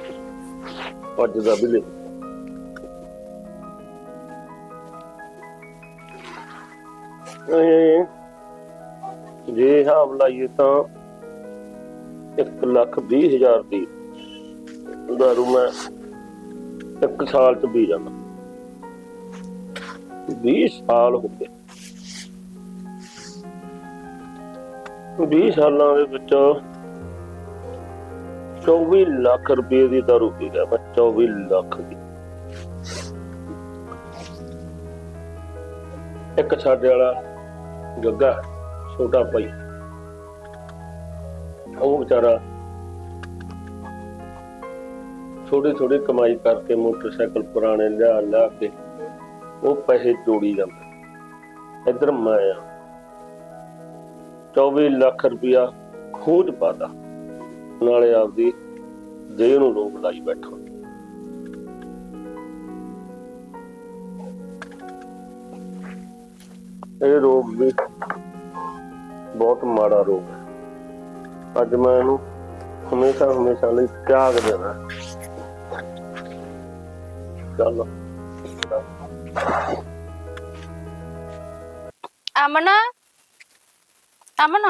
ਅੱਜ ਦਾ ਬਿੱਲ ਜੇ ਹਿਸਾਬ ਲਾਈਏ ਤਾਂ 1 ਲੱਖ 20 ਹਜ਼ਾਰ ਦੀ ਦਾਰੂ ਮੈਂ ਇੱਕ ਸਾਲ ਚ ਪੀ ਜਾਂਦਾ। 20 ਸਾਲ ਹੋ ਗਏ। 20 ਸਾਲਾਂ ਦੇ ਵਿੱਚ 24 ਲੱਖ ਰੁਪਏ ਦੀ ਦਾਰੂ ਪੀ ਗਿਆ ਮੈਂ 24 ਲੱਖ ਦੀ। ਇੱਕ ਸਾਡੇ ਵਾਲਾ ਗੱਗਾ, ਛੋਟਾ ਭਾਈ। ਉਹ ਵਿਚਾਰਾ ਥੋੜੀ ਥੋੜੀ ਕਮਾਈ ਕਰਕੇ ਮੋਟਰਸਾਈਕਲ ਪੁਰਾਣੇ ਲਿਆ ਲਿਆ ਕੇ ਉਹ ਪੈਸੇ ਜੋੜੀ ਜਾਂਦਾ। ਇਧਰ ਮੈਂ ਆ। 24 ਲੱਖ ਰੁਪਇਆ ਖੂਜ ਪਾਤਾ ਨਾਲੇ ਆਪਦੀ ਦੇਹ ਨੂੰ ਰੋਗ ਲਾਈ ਬੈਠਾ। ਇਹ ਰੋਗ ਵੀ ਬਹੁਤ ਮਾੜਾ ਰੋਗ ਹੈ। ਅੱਜ ਮੈਂ ਇਹਨੂੰ ਹਮੇਸ਼ਾ ਹਮੇਸ਼ਾ ਲਈ ਤਿਆਗ ਦੇਣਾ ਚੱਲ। ਅਮਨ। ਅਮਨ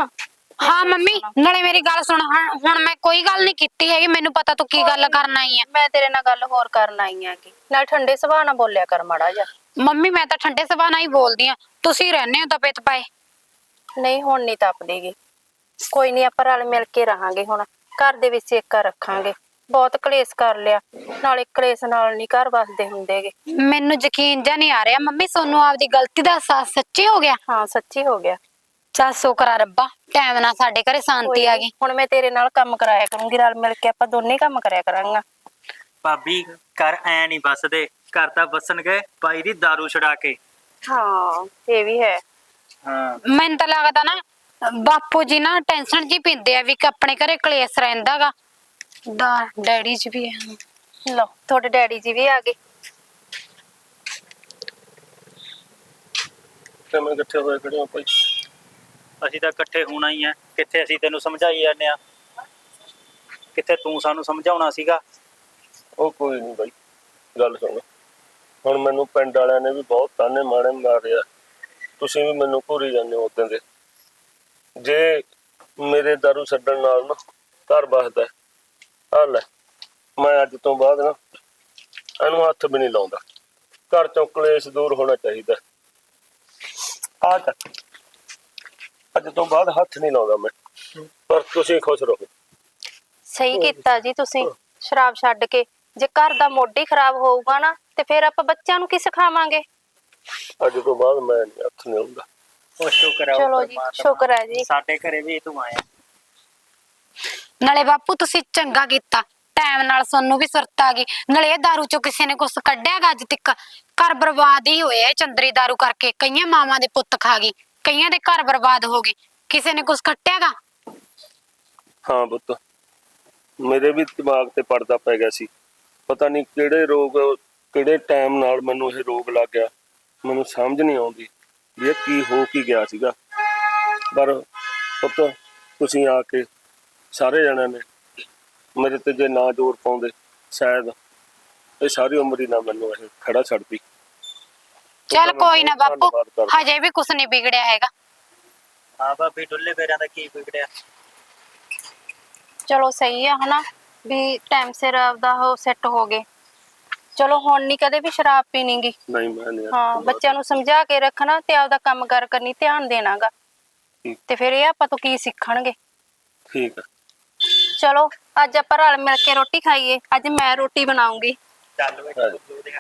ਹਾਂ ਮੰਮੀ ਨਾਲੇ ਮੇਰੀ ਗੱਲ ਸੁਣ ਹੁਣ ਹੁਣ ਮੈਂ ਕੋਈ ਗੱਲ ਨਹੀਂ ਕੀਤੀ ਹੈਗੀ ਮੈਨੂੰ ਪਤਾ ਤੂੰ ਕੀ ਗੱਲ ਕਰਨ ਆਈ ਆ। ਮੈਂ ਤੇਰੇ ਨਾਲ ਗੱਲ ਹੋਰ ਕਰਨ ਆਈ ਆਂ ਕਿ ਨਾਲ ਠੰਡੇ ਸੁਭਾਅ ਨਾਲ ਬੋਲਿਆ ਕਰ ਮਾੜਾ ਜਾ ਮੰਮੀ ਮੈਂ ਤਾਂ ਠੰਡੇ ਸੁਭਾਅ ਨਾਲ ਹੀ ਬੋਲਦੀ ਆ ਤੁਸੀਂ ਰਹਿੰਦੇ ਹੋ ਤਪੇ ਤਪਾਏ ਨਹੀਂ ਹੁਣ ਨਹੀਂ ਤਪਦੀਗੀ। ਕੋਈ ਨਹੀਂ ਆਪਾਂ ਰਲ ਮਿਲ ਕੇ ਰਹਾਂਗੇ ਹੁਣ ਘਰ ਦੇ ਵਿੱਚ ਏਕਾ ਰੱਖਾਂਗੇ। ਬਹੁਤ ਕਲੇਸ਼ ਕਰ ਲਿਆ ਨਾਲੇ ਕਲੇਸ਼ ਨਾਲ ਨਹੀਂ ਘਰ ਵਸਦੇ ਹੁੰਦੇਗੇ। ਮੈਨੂੰ ਯਕੀਨ ਜਾਂ ਨਹੀਂ ਆ ਰਿਹਾ ਮੰਮੀ ਸੋਨੂੰ ਆਪਦੀ ਗਲਤੀ ਦਾ ਅਹਿਸਾਸ ਸੱਚੀ ਹੋ ਗਿਆ? ਹਾਂ ਸੱਚੀ ਹੋ ਗਿਆ। ਚੱਲ ਸ਼ੁਕਰ ਆ ਰੱਬਾ ਟਾਈਮ ਨਾਲ ਸਾਡੇ ਘਰੇ ਸ਼ਾਂਤੀ ਆ ਗਈ। ਹੁਣ ਮੈਂ ਤੇਰੇ ਨਾਲ ਕੰਮ ਕਰਾਇਆ ਕਰੂੰਗੀ ਰਲ ਮਿਲ ਕੇ ਆਪਾਂ ਦੋਨੇ ਕੰਮ ਕਰਿਆ ਕਰਾਂਗਾ। ਭਾਬੀ ਕਰ ਐ ਨਹੀਂ ਬਸਦੇ ਘਰ ਤਾਂ ਬਸਣਗੇ ਭਾਈ ਦੀ दारू ਛਡਾ ਕੇ। ਹਾਂ ਇਹ ਵੀ ਹੈ। ਹਾਂ। ਮੈਨੂੰ ਤਾਂ ਲੱਗਦਾ ਨਾ ਬਾਪੂ ਜੀ ਨਾ ਟੈਨਸ਼ਨ ਜੀ ਪੀਂਦੇ ਆ ਵੀ ਕਿ ਆਪਣੇ ਘਰੇ ਕਲੇਸ਼ ਰਹਿੰਦਾਗਾ ਦਾ ਡੈਡੀ ਜੀ ਵੀ ਹੈ ਲਓ ਤੁਹਾਡੇ ਡੈਡੀ ਜੀ ਵੀ ਆ ਗਏ। ਕਿਵੇਂ ਇਕੱਠੇ ਹੋਏ ਖੜੇ ਭਾਈ। ਅਸੀਂ ਤਾਂ ਇਕੱਠੇ ਹੋਣਾ ਹੀ ਹੈ ਕਿੱਥੇ ਅਸੀਂ ਤੈਨੂੰ ਸਮਝਾਈ ਜਾਂਦੇ ਆ? ਕਿੱਥੇ ਤੂੰ ਸਾਨੂੰ ਸਮਝਾਉਣਾ ਸੀਗਾ? ਉਹ ਕੋਈ ਨਹੀਂ ਬਾਈ, ਗੱਲ ਸੁਣ। ਹੁਣ ਮੈਨੂੰ ਪਿੰਡ ਵਾਲਿਆਂ ਨੇ ਵੀ ਬਹੁਤ ਤਾਨੇ ਮਾਰੇ ਮਾਰਿਆ ਤੁਸੀਂ ਵੀ ਮੈਨੂੰ ਘੂਰੀ ਜਾਂਦੇ ਹੋ ਉਦੋਂ ਦੇ। ਜੇ ਮੇਰੇ ਦਾਰੂ ਛੱਡਣ ਨਾਲ ਨਾ ਘਰ ਬਸਦਾ ਆ ਲੈ, ਮੈਂ ਅੱਜ ਤੋਂ ਬਾਅਦ ਨਾ ਇਹਨੂੰ ਹੱਥ ਵੀ ਨਹੀਂ ਲਾਉਂਦਾ। ਘਰ ਚੋਂ ਕਲੇਸ਼ ਦੂਰ ਹੋਣਾ ਚਾਹੀਦਾ। ਆ ਚੱਕ। ਅੱਜ ਤੋਂ ਬਾਅਦ ਹੱਥ ਨਹੀਂ ਲਾਉਂਦਾ ਮੈਂ। ਪਰ ਤੁਸੀਂ ਖੁਸ਼ ਰਹੋ। ਸਹੀ ਕੀਤਾ ਜੀ ਤੁਸੀਂ। ਸ਼ਰਾਬ ਛੱਡ ਕੇ। ਜੇ ਘਰ ਦਾ ਮੋਢੀ ਖਰਾਬ ਹੋਊਗਾ ਨਾ ਤੇ ਫਿਰ ਆਪਾਂ ਬੱਚਿਆਂ ਨੂੰ ਕੀ ਸਿਖਾਵਾਂਗੇ? ਅੱਜ ਤੋਂ ਬਾਅਦ ਮੈਂ ਹੱਥ ਨਹੀਂ ਲਾਉਂਦਾ। ਚਲੋ ਜੀ ਸ਼ੁਕਰ ਹੈ ਜੀ। ਸਾਡੇ ਘਰੇ ਵੀ ਤੂੰ ਆਇਆ। ਨਾਲੇ ਬਾਪੂ ਤੁਸੀਂ ਚੰਗਾ ਕੀਤਾ। ਟਾਈਮ ਨਾਲ ਸਾਨੂੰ ਵੀ ਸੁਰਤ ਆ ਗਈ। ਨਾਲੇ ਇਹ ਦਾਰੂ ਚੋਂ ਕਿਸੇ ਨੇ ਕੁਛ ਕੱਢਿਆਗਾ ਅੱਜ ਤੱਕ। ਘਰ ਬਰਬਾਦ ਹੀ ਹੋਇਆ ਇਹ ਚੰਦਰੀ ਦਾਰੂ ਕਰਕੇ। ਕਈਆਂ ਮਾਵਾਂ ਦੇ ਪੁੱਤ ਖਾ ਗਈ। ਕਈਆਂ ਦੇ ਘਰ ਬਰਬਾਦ ਹੋ ਗਏ। ਕਿਸੇ ਨੇ ਕੁਛ ਕੱਟਿਆਗਾ ਹਾਂ ਪੁੱਤ। ਮੇਰੇ ਵੀ ਦਿਮਾਗ ਤੇ ਪਰਦਾ ਪੈ ਗਿਆ ਸੀ। ਪਤਾ ਨਹੀਂ ਕਿਹੜੇ ਰੋਗ, ਕਿਹੜੇ ਟਾਈਮ ਨਾਲ ਮੈਨੂੰ ਇਹ ਰੋਗ ਲੱਗ ਗਿਆ। ਮੈਨੂੰ ਸਮਝ ਨਹੀਂ ਆਉਂਦੀ ਵੀ ਇਹ ਕੀ ਹੋ ਕੀ ਗਿਆ ਸੀਗਾ। ਪਰ ਪੁੱਤ, ਤੁਸੀਂ ਆ ਕੇ ਸਾਰੇ ਜਣਿਆਂ ਨੇ ਮੇਰੇ ਤੇ ਜੇ ਨਾ ਜ਼ੋਰ ਪਾਉਂਦੇ, ਸ਼ਾਇਦ ਇਹ ਸਾਰੀ ਉਮਰ ਹੀ ਨਾ ਮੈਨੂੰ ਇਹ ਖੜਾ ਛੱਡਦੀ। ਚੱਲ ਕੋਈ ਨਾ ਬਾਪੂ। ਹਜੇ ਵੀ ਕੁਛ ਨਹੀਂ ਵਿਗੜਿਆ ਹੈਗਾ। ਹਾਂ ਭਾਬੀ ਡੁੱਲੇ ਪੈਰਾਂ ਦਾ ਕੀ ਵਿਗੜਿਆ? ਚਲੋ ਸਹੀ ਆ ਹਨਾ ਵੀ ਟਾਈਮ ਸਿਰ ਆਪਦਾ ਉਹ ਸੈੱਟ ਹੋ ਗਏ। ਚਲੋ ਹੁਣ ਨਹੀਂ ਕਦੇ ਵੀ ਸ਼ਰਾਬ ਪੀਣੀਗੀ। ਨਹੀਂ ਮੈਂ ਨਹੀਂ ਹਾਂ ਬੱਚਿਆਂ ਨੂੰ ਸਮਝਾ ਕੇ ਰੱਖਣਾ ਤੇ ਆਪਦਾ ਕੰਮ ਕਾਰ ਕਰਨੀ ਧਿਆਨ ਦੇਣਾਗਾ। ਤੇ ਫਿਰ ਇਹ ਆਪਾਂ ਤੋਂ ਕੀ ਸਿੱਖਣਗੇ? ਠੀਕ ਹੈ ਚਲੋ ਅੱਜ ਆਪਾਂ ਰਲ ਮਿਲ ਕੇ ਰੋਟੀ ਖਾਈਏ ਅੱਜ ਮੈਂ ਰੋਟੀ ਬਣਾਉਂਗੀ। ਚੱਲ। ਉਹਦੇ